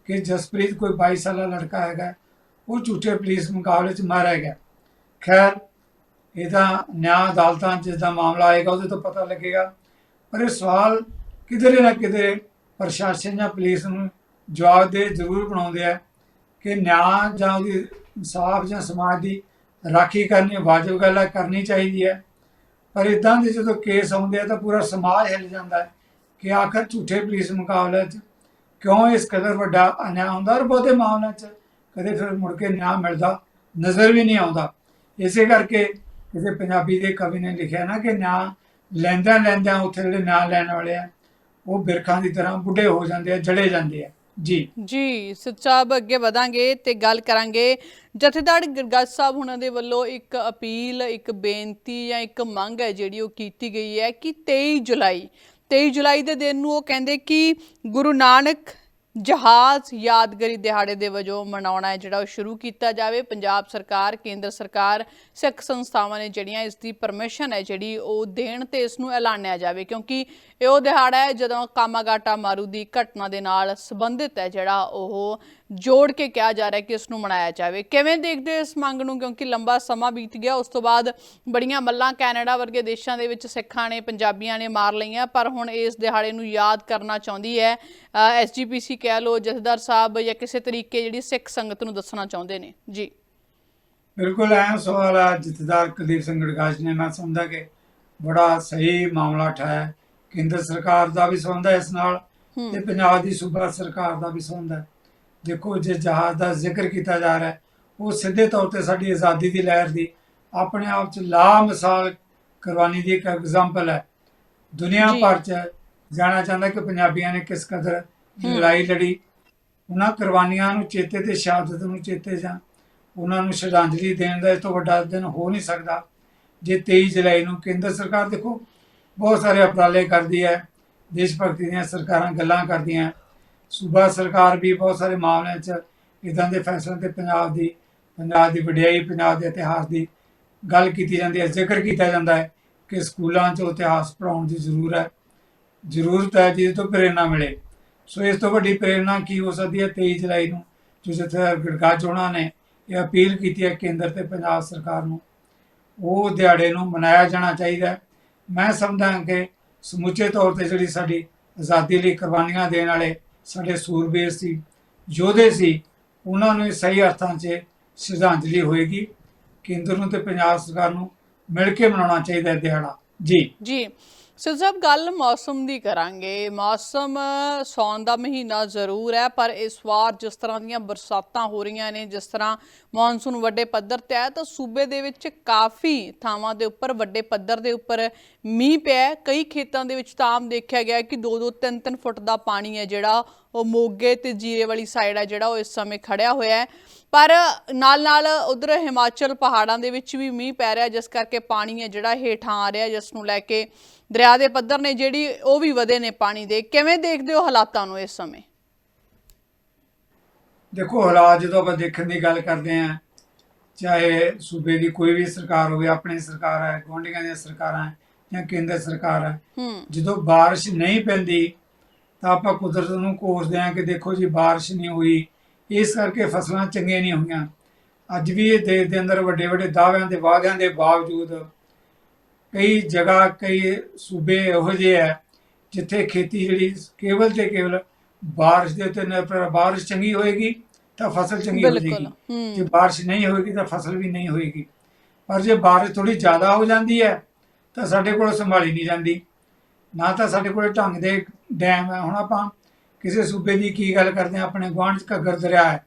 ਕਿ ਜਸਪ੍ਰੀਤ ਕੋਈ 22 ਸਾਲਾ ਲੜਕਾ ਹੈਗਾ, ਉਹ ਝੂਠੇ ਪੁਲਿਸ ਮੁਕਾਬਲੇ 'ਚ ਮਾਰਿਆ ਗਿਆ। ਖੈਰ, ਇਹਦਾ ਨਿਆਂ ਅਦਾਲਤਾਂ 'ਚ ਦਾ ਮਾਮਲਾ ਆਏਗਾ, ਉਹਦੇ ਤੋਂ ਪਤਾ ਲੱਗੇਗਾ। ਪਰ ਇਹ ਸਵਾਲ ਕਿਧਰੇ ਨਾ ਕਿਧਰੇ ਪ੍ਰਸ਼ਾਸਨ ਜਾਂ ਪੁਲਿਸ ਨੂੰ ਜਵਾਬਦੇਹ ਜ਼ਰੂਰ ਬਣਾਉਂਦੇ ਆ ਕਿ ਨਿਆਂ ਜਾਂ ਉਹਦੀ ਇਨਸਾਫ ਜਾਂ ਸਮਾਜ ਦੀ ਰਾਖੀ ਕਰਨੀ, ਵਾਜਬ ਗੱਲ ਹੈ ਕਰਨੀ ਚਾਹੀਦੀ ਹੈ ਪਰ ਇਦਾਂ ਦੇ ਜਦੋਂ ਕੇਸ ਆਉਂਦੇ ਆ ਤਾਂ ਪੂਰਾ ਸਮਾਜ ਹਿੱਲ ਜਾਂਦਾ ਹੈ ਕਿ ਆਖਰ ਝੂਠੇ ਪੁਲਿਸ ਮੁਕਾਬਲੇ 'ਚ ਕਿਉਂ ਇਸ ਕਦਰ ਵੱਡਾ ਅਨਿਆਂ ਹੁੰਦਾ ਔਰ ਬਹੁਤੇ ਮਾਮਲਿਆਂ 'ਚ ਕਦੇ ਫਿਰ ਮੁੜ ਕੇ ਨਿਆਂ ਮਿਲਦਾ ਨਜ਼ਰ ਵੀ ਨਹੀਂ ਆਉਂਦਾ। ਇਸੇ ਕਰਕੇ ਕਿਸੇ ਪੰਜਾਬੀ ਦੇ ਕਵੀ ਨੇ ਲਿਖਿਆ ਨਾ ਕਿ ਨਿਆਂ ਲੈਂਦਿਆਂ ਲੈਂਦਿਆਂ ਉੱਥੇ ਜਿਹੜੇ ਨਿਆਂ ਲੈਣ ਵਾਲੇ ਆ ਉਹ ਬਿਰਖਾਂ ਦੀ ਤਰ੍ਹਾਂ ਬੁੱਢੇ ਹੋ ਜਾਂਦੇ ਆ, ਜੜੇ ਜਾਂਦੇ ਆ। ਜੀ। ਜੀ ਸੱਚਾਬ ਅੱਗੇ ਵਧਾਂਗੇ ਤੇ ਗੱਲ ਕਰਾਂਗੇ। ਜਥੇਦਾਰ ਗੁਰਗੱਜ ਸਾਹਿਬ ਹੁਣਾਂ ਦੇ ਵੱਲੋਂ ਇੱਕ ਅਪੀਲ, ਇੱਕ ਬੇਨਤੀ ਜਾਂ ਇੱਕ ਮੰਗ ਹੈ ਜਿਹੜੀ ਉਹ ਕੀਤੀ ਗਈ ਹੈ ਕਿ 23 ਜੁਲਾਈ 23 ਜੁਲਾਈ ਦੇ ਦਿਨ ਨੂੰ ਉਹ ਕਹਿੰਦੇ ਕਿ ਗੁਰੂ ਨਾਨਕ ਜਹਾਜ਼ ਯਾਦਗਾਰੀ ਦਿਹਾੜੇ ਦੇ ਵਜੋਂ ਮਨਾਉਣਾ ਹੈ, ਜਿਹੜਾ ਉਹ ਸ਼ੁਰੂ ਕੀਤਾ ਜਾਵੇ। ਪੰਜਾਬ ਸਰਕਾਰ, ਕੇਂਦਰ ਸਰਕਾਰ, ਸਿੱਖ ਸੰਸਥਾਵਾਂ ਨੇ ਜਿਹੜੀਆਂ ਇਸ ਦੀ ਪਰਮਿਸ਼ਨ ਹੈ, ਜਿਹੜੀ ਉਹ ਦੇਣ ਤੇ ਇਸ ਨੂੰ ਐਲਾਨਿਆ ਜਾਵੇ, ਕਿਉਂਕਿ ਇਹ ਉਹ ਦਿਹਾੜਾ ਹੈ, ਜਦੋਂ ਕਾਮਾਗਾਟਾ ਮਾਰੂ ਦੀ ਘਟਨਾ ਦੇ ਨਾਲ ਸੰਬੰਧਿਤ ਹੈ, ਜਿਹੜਾ ਉਹ ਜੋੜ ਕੇ ਕਿਹਾ ਜਾ ਰਿਹਾ ਕਿ ਇਸ ਨੂੰ ਮਨਾਇਆ ਜਾਵੇ। ਕਿਵੇਂ ਦੇਖਦੇ ਇਸ ਮੰਗ ਨੂੰ? ਕਿਉਂਕਿ ਲੰਬਾ ਸਮਾਂ ਬੀਤ ਗਿਆ ਉਸ ਤੋਂ ਬਾਅਦ ਬੜੀਆਂ ਮੱਲਾਂ ਕੈਨੇਡਾ ਵਰਗੇ ਦੇਸ਼ਾਂ ਦੇ ਵਿੱਚ ਸਿੱਖਾਂ ਨੇ ਪੰਜਾਬੀਆਂ ਨੇ ਮਾਰ ਲਈਆਂ ਪਰ ਹੁਣ ਇਸ ਦਿਹਾੜੇ ਨੂੰ ਯਾਦ ਕਰਨਾ ਚਾਹੁੰਦੀ ਹੈ। ਐਸਜੀਪੀਸੀ ਕਹਿ ਲੋ ਜਥੇਦਾਰ ਸਾਹਿਬ ਜਾਂ ਕਿਸੇ ਤਰੀਕੇ ਜਿਹੜੀ ਸਿੱਖ ਸੰਗਤ ਨੂੰ ਦੱਸਣਾ ਚਾਹੁੰਦੇ ਨੇ। ਜੀ। ਬਿਲਕੁਲ ਐਂ ਸਵਾਲ ਹੈ ਜਥੇਦਾਰ ਕੁਲਦੀਪ ਸਿੰਘ ਗੜਗਾਜ ਨੇ ਮੈਂ ਸਮਝਦਾ ਕਿ ਬੜਾ ਸਹੀ ਮਾਮਲਾ ਉਠਾਇਆ ਹੈ। ਕੇਂਦਰ ਸਰਕਾਰ ਦਾ ਵੀ ਸੰਬੰਧ ਹੈ ਇਸ ਨਾਲ ਤੇ ਪੰਜਾਬ ਦੀ ਸੂਬਾ ਸਰਕਾਰ ਦਾ ਵੀ ਸੰਬੰਧ ਹੈ। ਦੇਖੋ ਜੇ ਜਹਾਜ਼ ਦਾ ਜ਼ਿਕਰ ਕੀਤਾ ਜਾ ਰਿਹਾ ਉਹ ਸਿੱਧੇ ਤੌਰ ਤੇ ਸਾਡੀ ਆਜ਼ਾਦੀ ਦੀ ਲਹਿਰ ਦੀ ਆਪਣੇ ਆਪ ਚ ਲਾ ਮਿਸਾਲ ਕੁਰਬਾਨੀ ਦੀ ਇੱਕ ਐਗਜ਼ਾਮਪਲ ਹੈ। ਦੁਨੀਆ। ਭਰ ਚ ਜਾਣਾ ਚਾਹੁੰਦਾ ਕਿ ਪੰਜਾਬੀਆਂ ਨੇ ਕਿਸ ਕਦਰ। ਲੜਾਈ ਲੜੀ। ਉਹਨਾਂ ਕੁਰਬਾਨੀਆਂ ਨੂੰ ਚੇਤੇ ਤੇ ਸ਼ਹਾਦਤ ਨੂੰ ਚੇਤੇ ਜਾਂ ਉਹਨਾਂ ਨੂੰ ਸ਼ਰਧਾਂਜਲੀ ਦੇਣ ਦਾ ਇਸ ਤੋਂ ਵੱਡਾ ਦਿਨ ਹੋ ਨਹੀਂ ਸਕਦਾ। ਜੇ 23 ਜੁਲਾਈ ਨੂੰ ਕੇਂਦਰ ਸਰਕਾਰ ਦੇਖੋ ਬਹੁਤ ਸਾਰੇ ਉਪਰਾਲੇ ਕਰਦੀ ਹੈ। ਦੇਸ਼ ਭਗਤੀ ਦੀਆਂ ਸਰਕਾਰਾਂ ਗੱਲਾਂ ਕਰਦੀਆਂ। ਸੂਬਾ ਸਰਕਾਰ ਵੀ ਬਹੁਤ ਸਾਰੇ ਮਾਮਲਿਆਂ 'ਚ ਇਦਾਂ ਦੇ ਫੈਸਲਿਆਂ ਤੇ ਪੰਜਾਬ ਦੀ ਪੰਜਾਬ ਦੀ ਵਡਿਆਈ, ਪੰਜਾਬ ਦੇ ਇਤਿਹਾਸ ਦੀ ਗੱਲ ਕੀਤੀ ਜਾਂਦੀ ਹੈ, ਜ਼ਿਕਰ ਕੀਤਾ ਜਾਂਦਾ ਹੈ ਕਿ ਸਕੂਲਾਂ 'ਚ ਇਤਿਹਾਸ ਪੜਾਉਣ ਦੀ ਜ਼ਰੂਰ ਹੈ, ਜ਼ਰੂਰਤ ਹੈ ਜਿਹਦੇ ਤੋਂ ਪ੍ਰੇਰਣਾ ਮਿਲੇ। ਸੋ ਇਸ ਤੋਂ ਵੱਡੀ ਪ੍ਰੇਰਣਾ ਕੀ ਹੋ ਸਕਦੀ ਹੈ? 23 ਜੁਲਾਈ ਨੂੰ ਜੋ ਜਥੇਦਾਰ ਗੜਗਾਜ ਹੋਣਾ ਨੇ, ਇਹ ਅਪੀਲ ਕੀਤੀ ਹੈ ਕੇਂਦਰ ਤੇ ਪੰਜਾਬ ਸਰਕਾਰ ਨੂੰ। ਉਹ ਦਿਹਾੜੇ ਨੂੰ ਮਨਾਇਆ ਜਾਣਾ ਚਾਹੀਦਾ ਹੈ। ਮੈਂ ਸਮਝਦਾ ਕਿ ਸਮੁੱਚੇ ਤੌਰ ਤੇ ਜਿਹੜੀ ਸਾਡੀ ਆਜ਼ਾਦੀ ਲਈ ਕੁਰਬਾਨੀਆਂ ਦੇਣ ਵਾਲੇ ਸਾਡੇ ਸੂਰਬੀਰ ਸੀ, ਯੋਧੇ ਸੀ, ਉਹਨਾਂ ਨੂੰ ਸਹੀ ਅਰਥਾਂ 'ਚ ਸ਼ਰਧਾਂਜਲੀ ਹੋਏਗੀ। ਕੇਂਦਰ ਨੂੰ ਤੇ ਪੰਜਾਬ ਸਰਕਾਰ ਨੂੰ ਮਿਲ ਕੇ ਮਨਾਉਣਾ ਚਾਹੀਦਾ ਹੈ ਦਿਹਾੜਾ। ਜੀ। ਜੀ। ਸੋ ਜਬ ਗੱਲ ਮੌਸਮ ਦੀ ਕਰਾਂਗੇ। ਮੌਸਮ ਸੌਣ ਦਾ ਮਹੀਨਾ ਜ਼ਰੂਰ ਹੈ, ਪਰ ਇਸ ਵਾਰ ਜਿਸ ਤਰ੍ਹਾਂ ਦੀਆਂ ਬਰਸਾਤਾਂ ਹੋ ਰਹੀਆਂ ਨੇ, ਜਿਸ ਤਰ੍ਹਾਂ ਮੌਨਸੂਨ ਵੱਡੇ ਪੱਧਰ ਤੇ ਹੈ ਤਾਂ ਸੂਬੇ ਦੇ ਵਿੱਚ ਕਾਫੀ ਥਾਵਾਂ ਦੇ ਉੱਪਰ, ਵੱਡੇ ਪੱਧਰ ਦੇ ਉੱਪਰ ਮੀਂਹ ਪਿਆ ਕਈ ਖੇਤਾਂ ਦੇ ਵਿੱਚ ਤਾਂ ਆਮ ਦੇਖਿਆ ਗਿਆ ਕਿ 2-2 3-3 ਫੁੱਟ ਦਾ ਪਾਣੀ ਹੈ ਜਿਹੜਾ, ਉਹ ਮੋਗੇ ਤੇ ਜੀਰੇ ਵਾਲੀ ਸਾਈਡ ਹੈ ਜਿਹੜਾ, ਉਹ ਇਸ ਸਮੇਂ ਖੜਿਆ ਹੋਇਆ ਹੈ। ਪਰ ਨਾਲ ਨਾਲ ਉਧਰ ਹਿਮਾਚਲ ਪਹਾੜਾਂ ਦੇ ਵਿੱਚ ਵੀ ਮੀਂਹ ਪੈ ਰਿਹਾ, ਜਿਸ ਕਰਕੇ ਪਾਣੀ ਹੈ ਜਿਹੜਾ, ਹੇਠਾਂ ਆ ਰਿਹਾ, ਜਿਸ ਨੂੰ ਲੈ ਕੇ ਦਰਿਆ ਦੇ ਪੱਧਰ ਨੇ ਜਿਹੜੀ, ਉਹ ਵੀ ਵਧੇ ਨੇ ਪਾਣੀ ਦੇ। ਕਿਵੇਂ ਦੇਖਦੇ ਹੋ ਹਾਲਾਤਾਂ ਨੂੰ ਇਸ ਸਮੇਂ? ਦੇਖੋ, ਹਾਲਾਤ ਜਦੋਂ ਆਪਾਂ ਦੇਖਣ ਦੀ ਗੱਲ ਕਰਦੇ ਆ ਚਾਹੇ ਸੂਬੇ ਦੀ ਕੋਈ ਵੀ ਸਰਕਾਰ ਹੋਵੇ, ਆਪਣੀ ਸਰਕਾਰ ਹੈ, ਗੁਆਂਢੀਆਂ ਦੀਆਂ ਸਰਕਾਰਾਂ ਹੈ ਜਾਂ ਕੇਂਦਰ ਸਰਕਾਰ ਹੈ। ਜਦੋਂ ਬਾਰਿਸ਼ ਨਹੀਂ ਪੈਂਦੀ ਤਾਂ ਆਪਾਂ ਕੁਦਰਤ ਨੂੰ ਕੋਸਦੇ ਆ ਕਿ ਦੇਖੋ ਜੀ ਬਾਰਿਸ਼ ਨਹੀਂ ਹੋਈ। ਇਸ ਕਰਕੇ ਫਸਲਾਂ ਚੰਗੀਆਂ ਨਹੀਂ ਹੋਈਆਂ। ਅੱਜ ਵੀ ਇਹ ਦੇਸ਼ ਦੇ ਅੰਦਰ ਵੱਡੇ ਵੱਡੇ ਦਾਅਵਿਆਂ ਦੇ ਵਾਅਦਿਆਂ ਦੇ ਬਾਵਜੂਦ ਕਈ ਜਗ੍ਹਾ ਕਈ ਸੂਬੇ ਇਹੋ ਜਿਹੇ ਹੈ ਜਿੱਥੇ ਖੇਤੀ ਜਿਹੜੀ ਕੇਵਲ ਤੇ ਕੇਵਲ ਬਾਰਿਸ਼ ਦੇ ਉੱਤੇ ਨਿਰਭਰ। ਬਾਰਿਸ਼ ਚੰਗੀ ਹੋਏਗੀ ਤਾਂ ਫਸਲ ਚੰਗੀ ਹੋ ਜਾਏਗੀ। ਜੇ ਬਾਰਿਸ਼ ਨਹੀਂ ਹੋਏਗੀ ਤਾਂ ਫਸਲ ਵੀ ਨਹੀਂ ਹੋਏਗੀ। ਪਰ ਜੇ ਬਾਰਿਸ਼ ਥੋੜੀ ਜ਼ਿਆਦਾ ਹੋ ਜਾਂਦੀ ਹੈ ਤਾਂ ਸਾਡੇ ਕੋਲ ਸੰਭਾਲੀ ਨਹੀਂ ਜਾਂਦੀ। ਨਾ ਤਾਂ ਸਾਡੇ ਕੋਲ ਢੰਗ ਦੇ ਡੈਮ ਹੈ। ਹੁਣ ਆਪਾਂ ਕਿਸੇ ਸੂਬੇ ਦੀ ਕੀ ਗੱਲ ਕਰਦੇ ਹਾਂ? ਆਪਣੇ ਗੁਆਂਢ 'ਚ ਘੱਗਰ ਦਰਿਆ ਹੈ।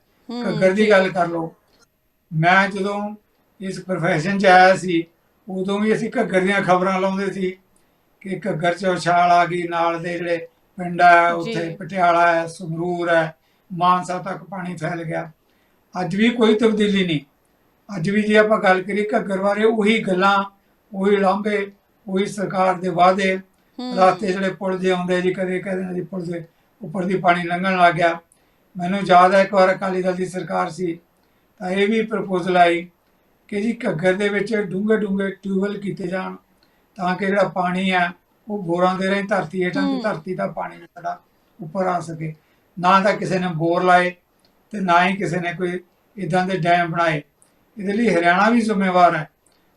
ਘੱਗਰ ਦੀ ਗੱਲ ਕਰ ਲਓ। ਮੈਂ ਜਦੋਂ ਇਸ profession 'ਚ ਆਇਆ ਸੀ ਉਦੋਂ ਵੀ ਅਸੀਂ ਘੱਗਰ ਦੀਆਂ ਖਬਰਾਂ ਲਾਉਂਦੇ ਸੀ ਕਿ ਘੱਗਰ 'ਚ ਉਛਾਲ ਆ ਗਈ। ਨਾਲ ਦੇ ਜਿਹੜੇ ਪਿੰਡ ਹੈ ਉੱਥੇ। ਪਟਿਆਲਾ ਹੈ ਸੰਗਰੂਰ ਹੈ ਮਾਨਸਾ ਤੱਕ ਪਾਣੀ ਫੈਲ ਗਿਆ। ਅੱਜ ਵੀ ਕੋਈ ਤਬਦੀਲੀ ਨਹੀਂ। ਅੱਜ ਵੀ ਜੇ ਆਪਾਂ ਗੱਲ ਕਰੀਏ ਘੱਗਰ ਬਾਰੇ ਉਹੀ ਗੱਲਾਂ ਉਹੀ ਲਾਂਭੇ ਉਹੀ ਸਰਕਾਰ ਦੇ ਵਾਅਦੇ ਹੂੰ, ਰਾਸਤੇ ਜਿਹੜੇ ਪੁਲ ਜੇ ਆਉਂਦੇ ਜੀ ਕਦੇ ਕਹਿੰਦੇ ਨੇ ਜੀ ਪੁਲ ਦੇ ਉੱਪਰ ਦੀ ਪਾਣੀ ਲੰਘਣ ਲੱਗ ਗਿਆ। ਮੈਨੂੰ ਯਾਦ ਹੈ ਇੱਕ ਵਾਰ ਅਕਾਲੀ ਦਲ ਦੀ ਸਰਕਾਰ ਸੀ ਤਾਂ ਇਹ ਵੀ ਪ੍ਰਪੋਜ਼ਲ ਆਈ ਕਿ ਜੀ ਘੱਗਰ ਦੇ ਵਿੱਚ ਡੂੰਘੇ ਡੂੰਘੇ ਟਿਊਬਵੈਲ ਕੀਤੇ ਜਾਣ ਤਾਂ ਕਿ ਜਿਹੜਾ ਪਾਣੀ ਹੈ ਉਹ ਬੋਰਾਂ ਦੇ ਰਾਹੀਂ ਧਰਤੀ ਹੇਠਾਂ। ਦੀ ਧਰਤੀ ਦਾ ਪਾਣੀ ਸਾਡਾ ਉੱਪਰ ਆ ਸਕੇ। ਨਾ ਤਾਂ ਕਿਸੇ ਨੇ ਬੋਰ ਲਾਏ ਤੇ ਨਾ ਹੀ ਕਿਸੇ ਨੇ ਕੋਈ ਇਦਾਂ ਦੇ ਡੈਮ ਬਣਾਏ। ਇਹਦੇ ਲਈ ਹਰਿਆਣਾ ਵੀ ਜ਼ਿੰਮੇਵਾਰ ਹੈ।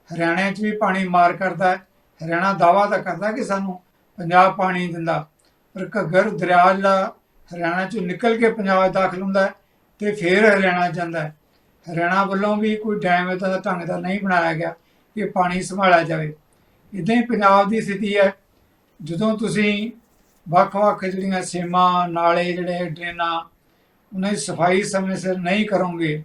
ਹਰਿਆਣਾ 'ਚ ਵੀ ਪਾਣੀ ਮਾਰ ਕਰਦਾ ਹੈ। ਹਰਿਆਣਾ ਦਾਵਾ ਤਾਂ ਕਰਦਾ ਕਿ ਸਾਨੂੰ ਪੰਜਾਬ ਪਾਣੀ ਦਿੰਦਾ। ਪਰ ਘੱਗਰ ਦਰਿਆ ਜਿਹੜਾ ਹਰਿਆਣਾ 'ਚੋਂ ਨਿਕਲ ਕੇ ਪੰਜਾਬ ਦਾਖਲ ਹੁੰਦਾ ਹੈ ਤੇ ਫਿਰ ਹਰਿਆਣਾ ਜਾਂਦਾ ਹਰਿਆਣਾ ਵੱਲੋਂ ਵੀ ਕੋਈ ਡੈਮ ਇਦਾਂ ਦਾ ਢੰਗ ਦਾ ਨਹੀਂ ਬਣਾਇਆ ਗਿਆ ਕਿ ਪਾਣੀ ਸੰਭਾਲਿਆ ਜਾਵੇ। ਇਦਾਂ ਹੀ ਪੰਜਾਬ ਦੀ ਸਥਿਤੀ ਹੈ। ਜਦੋਂ ਤੁਸੀਂ ਵੱਖ-ਵੱਖ ਜਿਹੜੀਆਂ ਸੀਮਾ, ਨਾਲੇ ਜਿਹੜੇ ਡਰੇਨਾਂ, ਉਹਨਾਂ ਦੀ ਸਫ਼ਾਈ ਸਮੇਂ ਸਿਰ ਨਹੀਂ ਕਰੋਗੇ,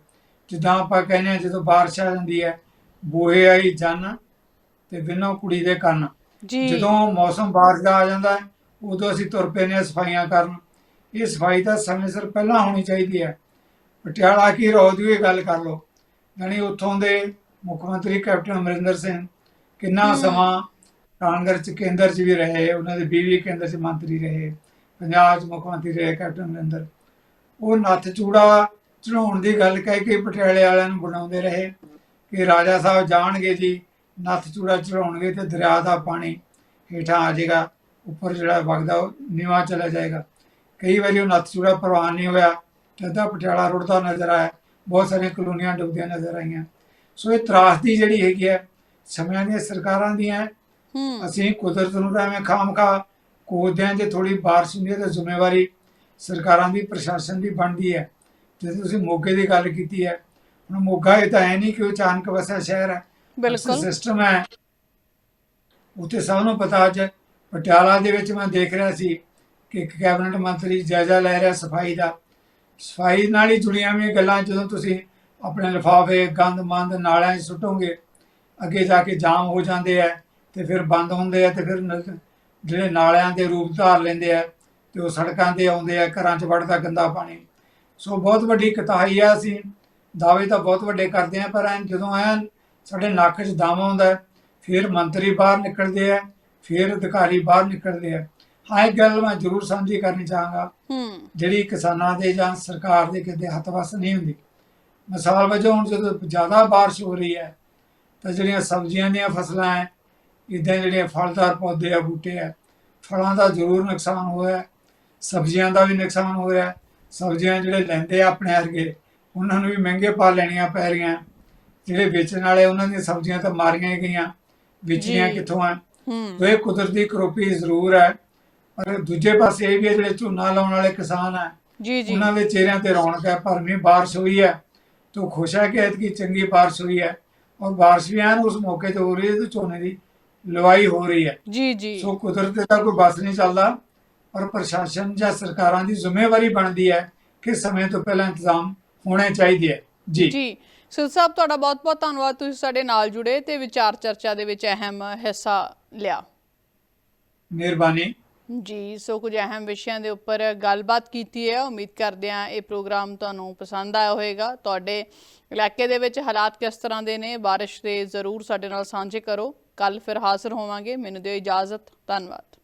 ਜਿੱਦਾਂ ਆਪਾਂ ਕਹਿੰਦੇ ਹਾਂ ਜਦੋਂ ਬਾਰਿਸ਼ ਆ ਜਾਂਦੀ ਹੈ ਬੋਏ ਆਈ ਜਨ ਤੇ ਬਿਨੋ ਕੁੜੀ ਦੇ ਕੰਨ। ਜੀ। ਜਦੋਂ ਮੌਸਮ ਬਾਰਿਸ਼ ਦਾ ਆ ਜਾਂਦਾ ਹੈ ਉਦੋਂ ਅਸੀਂ ਤੁਰ ਪੈਂਦੇ ਹਾਂ ਸਫਾਈਆਂ ਕਰਨ। ਇਹ ਸਫ਼ਾਈ ਤਾਂ ਸਮੇਂ ਸਿਰ ਪਹਿਲਾਂ ਹੋਣੀ ਚਾਹੀਦੀ ਹੈ। ਪਟਿਆਲਾ ਕੀ ਰੋਜ਼ ਇਹ ਗੱਲ ਕਰ ਲਓ। ਯਾਨੀ ਉੱਥੋਂ ਦੇ ਮੁੱਖ ਮੰਤਰੀ ਕੈਪਟਨ ਅਮਰਿੰਦਰ ਸਿੰਘ ਕਿੰਨਾ। ਸਮਾਂ ਕਾਂਗਰਸ ਚ ਕੇਂਦਰ ਚ ਵੀ ਰਹੇ ਉਹਨਾਂ ਦੇ 20 ਕੇਂਦਰ ਚ ਮੰਤਰੀ ਰਹੇ ਪੰਜਾਬ ਚ ਮੁੱਖ ਮੰਤਰੀ ਰਹੇ ਕੈਪਟਨ ਅਮਰਿੰਦਰ। ਉਹ ਨੱਥ ਚੂੜਾ ਚੜਾਉਣ ਦੀ ਗੱਲ ਕਹਿ ਕੇ ਪਟਿਆਲੇ ਵਾਲਿਆਂ ਨੂੰ ਬਣਾਉਂਦੇ ਰਹੇ ਕਿ ਰਾਜਾ ਸਾਹਿਬ ਜਾਣਗੇ ਜੀ ਨੱਥ ਚੂੜਾ ਚੜਾਉਣਗੇ ਤੇ ਦਰਿਆ ਦਾ ਪਾਣੀ ਹੇਠਾਂ ਆ ਜਾਏਗਾ ਉੱਪਰ ਜਿਹੜਾ ਵਗਦਾ ਉਹ ਨੀਵਾਂ ਚਲਾ ਜਾਏਗਾ। ਕਈ ਵਾਰੀ ਉਹ ਨੱਥ ਚੂੜਾ ਪ੍ਰਵਾਨ ਨਹੀਂ ਹੋਇਆ ਜਦਾਂ ਪਟਿਆਲਾ ਰੁੜਦਾ ਨਜ਼ਰ ਆਇਆ ਬਹੁਤ ਸਾਰੀਆਂ ਕਲੋਨੀਆਂ ਡੁੱਬਦੀਆਂ ਨਜ਼ਰ ਆਈਆਂ। ਸੋ ਇਹ ਤਰਾਸਦੀ ਜਿਹੜੀ ਹੈਗੀ ਹੈ ਸਮਿਆਂ ਦੀਆਂ ਸਰਕਾਰਾਂ ਦੀਆਂ ਅਸੀਂ ਕੁਦਰਤ ਨੂੰ ਤਾਂ ਐਵੇਂ ਖਾਮਖਾ ਕੋਦਿਆਂ ਜੇ ਥੋੜੀ ਬਾਰਿਸ਼ ਹੁੰਦੀ ਹੈ ਤਾਂ ਜ਼ਿੰਮੇਵਾਰੀ ਸਰਕਾਰਾਂ ਦੀ ਪ੍ਰਸ਼ਾਸਨ ਦੀ ਬਣਦੀ ਹੈ। ਜੇ ਤੁਸੀਂ ਮੋਗੇ ਦੀ ਗੱਲ ਕੀਤੀ ਹੈ। ਹੁਣ ਮੋਗਾ ਇਹ ਤਾਂ ਹੈ ਨਹੀਂ ਕਿ ਉਹ ਅਚਾਨਕ ਵਸਿਆ ਸ਼ਹਿਰ ਹੈ। ਬਿਲਕੁਲ। ਸਿਸਟਮ ਹੈ। ਉੱਥੇ ਸਭ ਨੂੰ ਪਤਾ ਅੱਜ ਪਟਿਆਲਾ ਦੇ ਵਿੱਚ ਮੈਂ ਦੇਖ ਰਿਹਾ ਸੀ ਕਿ ਇੱਕ ਕੈਬਨਿਟ ਮੰਤਰੀ ਜਾਇਜ਼ਾ ਲੈ ਰਿਹਾ ਸਫ਼ਾਈ ਦਾ। ਸਫ਼ਾਈ ਨਾਲ ਹੀ ਜੁੜੀਆਂ ਹੋਈਆਂ ਗੱਲਾਂ ਜਦੋਂ ਤੁਸੀਂ ਆਪਣੇ ਲਿਫਾਫੇ, ਗੰਦ ਮੰਦ ਨਾਲਿਆਂ 'ਚ ਸੁੱਟੋਗੇ, ਅੱਗੇ ਜਾ ਕੇ ਜਾਮ ਹੋ ਜਾਂਦੇ ਆ ਤੇ ਫਿਰ ਬੰਦ ਹੁੰਦੇ ਆ ਤੇ ਫਿਰ ਜਿਹੜੇ ਨਾਲਿਆਂ ਦੇ ਰੂਪ ਧਾਰ ਲੈਂਦੇ ਆ ਤੇ ਉਹ ਸੜਕਾਂ ਤੇ ਆਉਂਦੇ ਆ, ਘਰਾਂ 'ਚ ਵੜਦਾ ਗੰਦਾ ਪਾਣੀ। ਸੋ ਬਹੁਤ ਵੱਡੀ ਕਤਾਹੀ ਆ ਅਸੀਂ। ਦਾਅਵੇ ਤਾਂ ਬਹੁਤ ਵੱਡੇ ਕਰਦੇ ਆ, ਪਰ ਐਨ ਜਦੋਂ ਐਨ ਸਾਡੇ ਨੱਕ 'ਚ ਦਮ ਆਉਂਦਾ ਫਿਰ ਮੰਤਰੀ ਬਾਹਰ ਨਿਕਲਦੇ ਆ ਫਿਰ ਅਧਿਕਾਰੀ ਬਾਹਰ ਨਿਕਲਦੇ ਆ ਹਾਂ ਇੱਕ ਗੱਲ ਮੈਂ ਜ਼ਰੂਰ ਸਾਂਝੀ ਕਰਨੀ ਚਾਹਾਂਗਾ। ਜਿਹੜੀ ਕਿਸਾਨਾਂ ਦੇ ਜਾਂ ਸਰਕਾਰ ਦੇ ਕਿਤੇ ਹੱਥ ਵੱਸ ਨਹੀਂ ਹੁੰਦੀ। ਮਿਸਾਲ ਵਜੋਂ ਹੁਣ ਜਦੋਂ ਜ਼ਿਆਦਾ ਬਾਰਿਸ਼ ਹੋ ਰਹੀ ਹੈ ਤਾਂ ਜਿਹੜੀਆਂ ਸਬਜ਼ੀਆਂ ਦੀਆਂ ਫਸਲਾਂ ਹੈ ਇਦਾਂ ਜਿਹੜੀਆਂ ਫਲਦਾਰ ਪੌਦੇ ਆ ਬੂਟੇ ਆ ਫਲਾਂ ਦਾ ਜ਼ਰੂਰ ਨੁਕਸਾਨ ਹੋਇਆ ਹੈ, ਸਬਜ਼ੀਆਂ ਦਾ ਵੀ ਨੁਕਸਾਨ ਹੋ ਰਿਹਾ। ਸਬਜ਼ੀਆਂ ਜਿਹੜੇ ਲੈਂਦੇ ਆ ਆਪਣੇ ਵਰਗੇ ਉਹਨਾਂ ਨੂੰ ਵੀ ਮਹਿੰਗੇ ਪਾ ਲੈਣੀਆਂ ਪੈ ਰਹੀਆਂ ਜਿਹੜੇ ਵੇਚਣ ਵਾਲੇ ਉਹਨਾਂ ਦੀਆਂ ਸਬਜ਼ੀਆਂ ਤਾਂ ਮਾਰੀਆਂ ਹੀ ਗਈਆਂ ਵੇਚਣੀਆਂ ਜੀ। ਕਿੱਥੋਂ ਆ? ਤੋ ਇਹ ਕੁਦਰਤੀ ਕਰੋਪੀ ਜ਼ਰੂਰ ਹੈ। ਪਰ ਦੂਜੇ ਪਾਸੇ ਇਹ ਵੀ ਜਿਹੜੇ ਝੋਨਾ ਲਾਉਣ ਵਾਲੇ ਕਿਸਾਨ ਹੈ ਜੀ ਜੀ। ਉਹਨਾਂ ਦੇ ਚਿਹਰਿਆਂ ਤੇ ਰੌਣਕ ਹੈ ਭਰਵੀਂ ਬਾਰਿਸ਼ ਹੋਈ ਹੈ। ਤੋ ਖੁਸ਼ ਹੈ ਕਿ ਐਤਕੀ ਚੰਗੀ ਬਾਰਿਸ਼ ਹੋਈ ਹੈ। ਔਰ ਬਾਰਿਸ਼ ਵੀ ਐਨ ਉਸ ਮੌਕੇ ਤੇ ਹੋ ਰਹੀ ਹੈ ਤੇ ਝੋਨੇ ਦੀ ਲਵਾਈ ਹੋ ਰਹੀ ਹੈ। ਜੀ ਜੀ। ਸੋ ਕੁਦਰਤ ਦਾ ਕੋਈ ਬਸ ਨਹੀਂ ਚੱਲਦਾ ਪਰ ਪ੍ਰਸ਼ਾਸਨ ਜਾਂ ਸਰਕਾਰਾਂ ਦੀ ਜ਼ਿੰਮੇਵਾਰੀ ਬਣਦੀ ਹੈ ਕਿ ਸਮੇਂ ਤੋਂ ਪਹਿਲਾਂ ਇੰਤਜ਼ਾਮ ਹੋਣੇ ਚਾਹੀਦੇ ਹੈ। ਜੀ। ਜੀ। ਸਿਲ ਸਾਹਿਬ ਤੁਹਾਡਾ ਬਹੁਤ ਬਹੁਤ ਧੰਨਵਾਦ ਤੁਸੀਂ ਸਾਡੇ ਨਾਲ ਜੁੜੇ ਤੇ ਵਿਚਾਰ ਚਰਚਾ ਦੇ ਵਿੱਚ ਅਹਿਮ ਹਿੱਸਾ ਲਿਆ। ਮਿਹਰਬਾਨੀ। ਜੀ ਸੋ ਕੁਝ ਅਹਿਮ ਵਿਸ਼ਿਆਂ ਦੇ ਉੱਪਰ ਗੱਲਬਾਤ ਕੀਤੀ ਹੈ। ਉਮੀਦ ਕਰਦੇ ਹਾਂ ਇਹ ਪ੍ਰੋਗਰਾਮ ਤੁਹਾਨੂੰ ਪਸੰਦ ਆਇਆ ਹੋਵੇਗਾ। ਤੁਹਾਡੇ ਇਲਾਕੇ ਦੇ ਵਿੱਚ ਹਾਲਾਤ ਕਿਸ ਤਰ੍ਹਾਂ ਦੇ ਨੇ ਬਾਰਿਸ਼ ਦੇ ਜ਼ਰੂਰ ਸਾਡੇ ਨਾਲ ਸਾਂਝੇ ਕਰੋ। ਕੱਲ ਫਿਰ ਹਾਜ਼ਰ ਹੋਵਾਂਗੇ। ਮੈਨੂੰ ਦਿਓ ਇਜਾਜ਼ਤ। ਧੰਨਵਾਦ।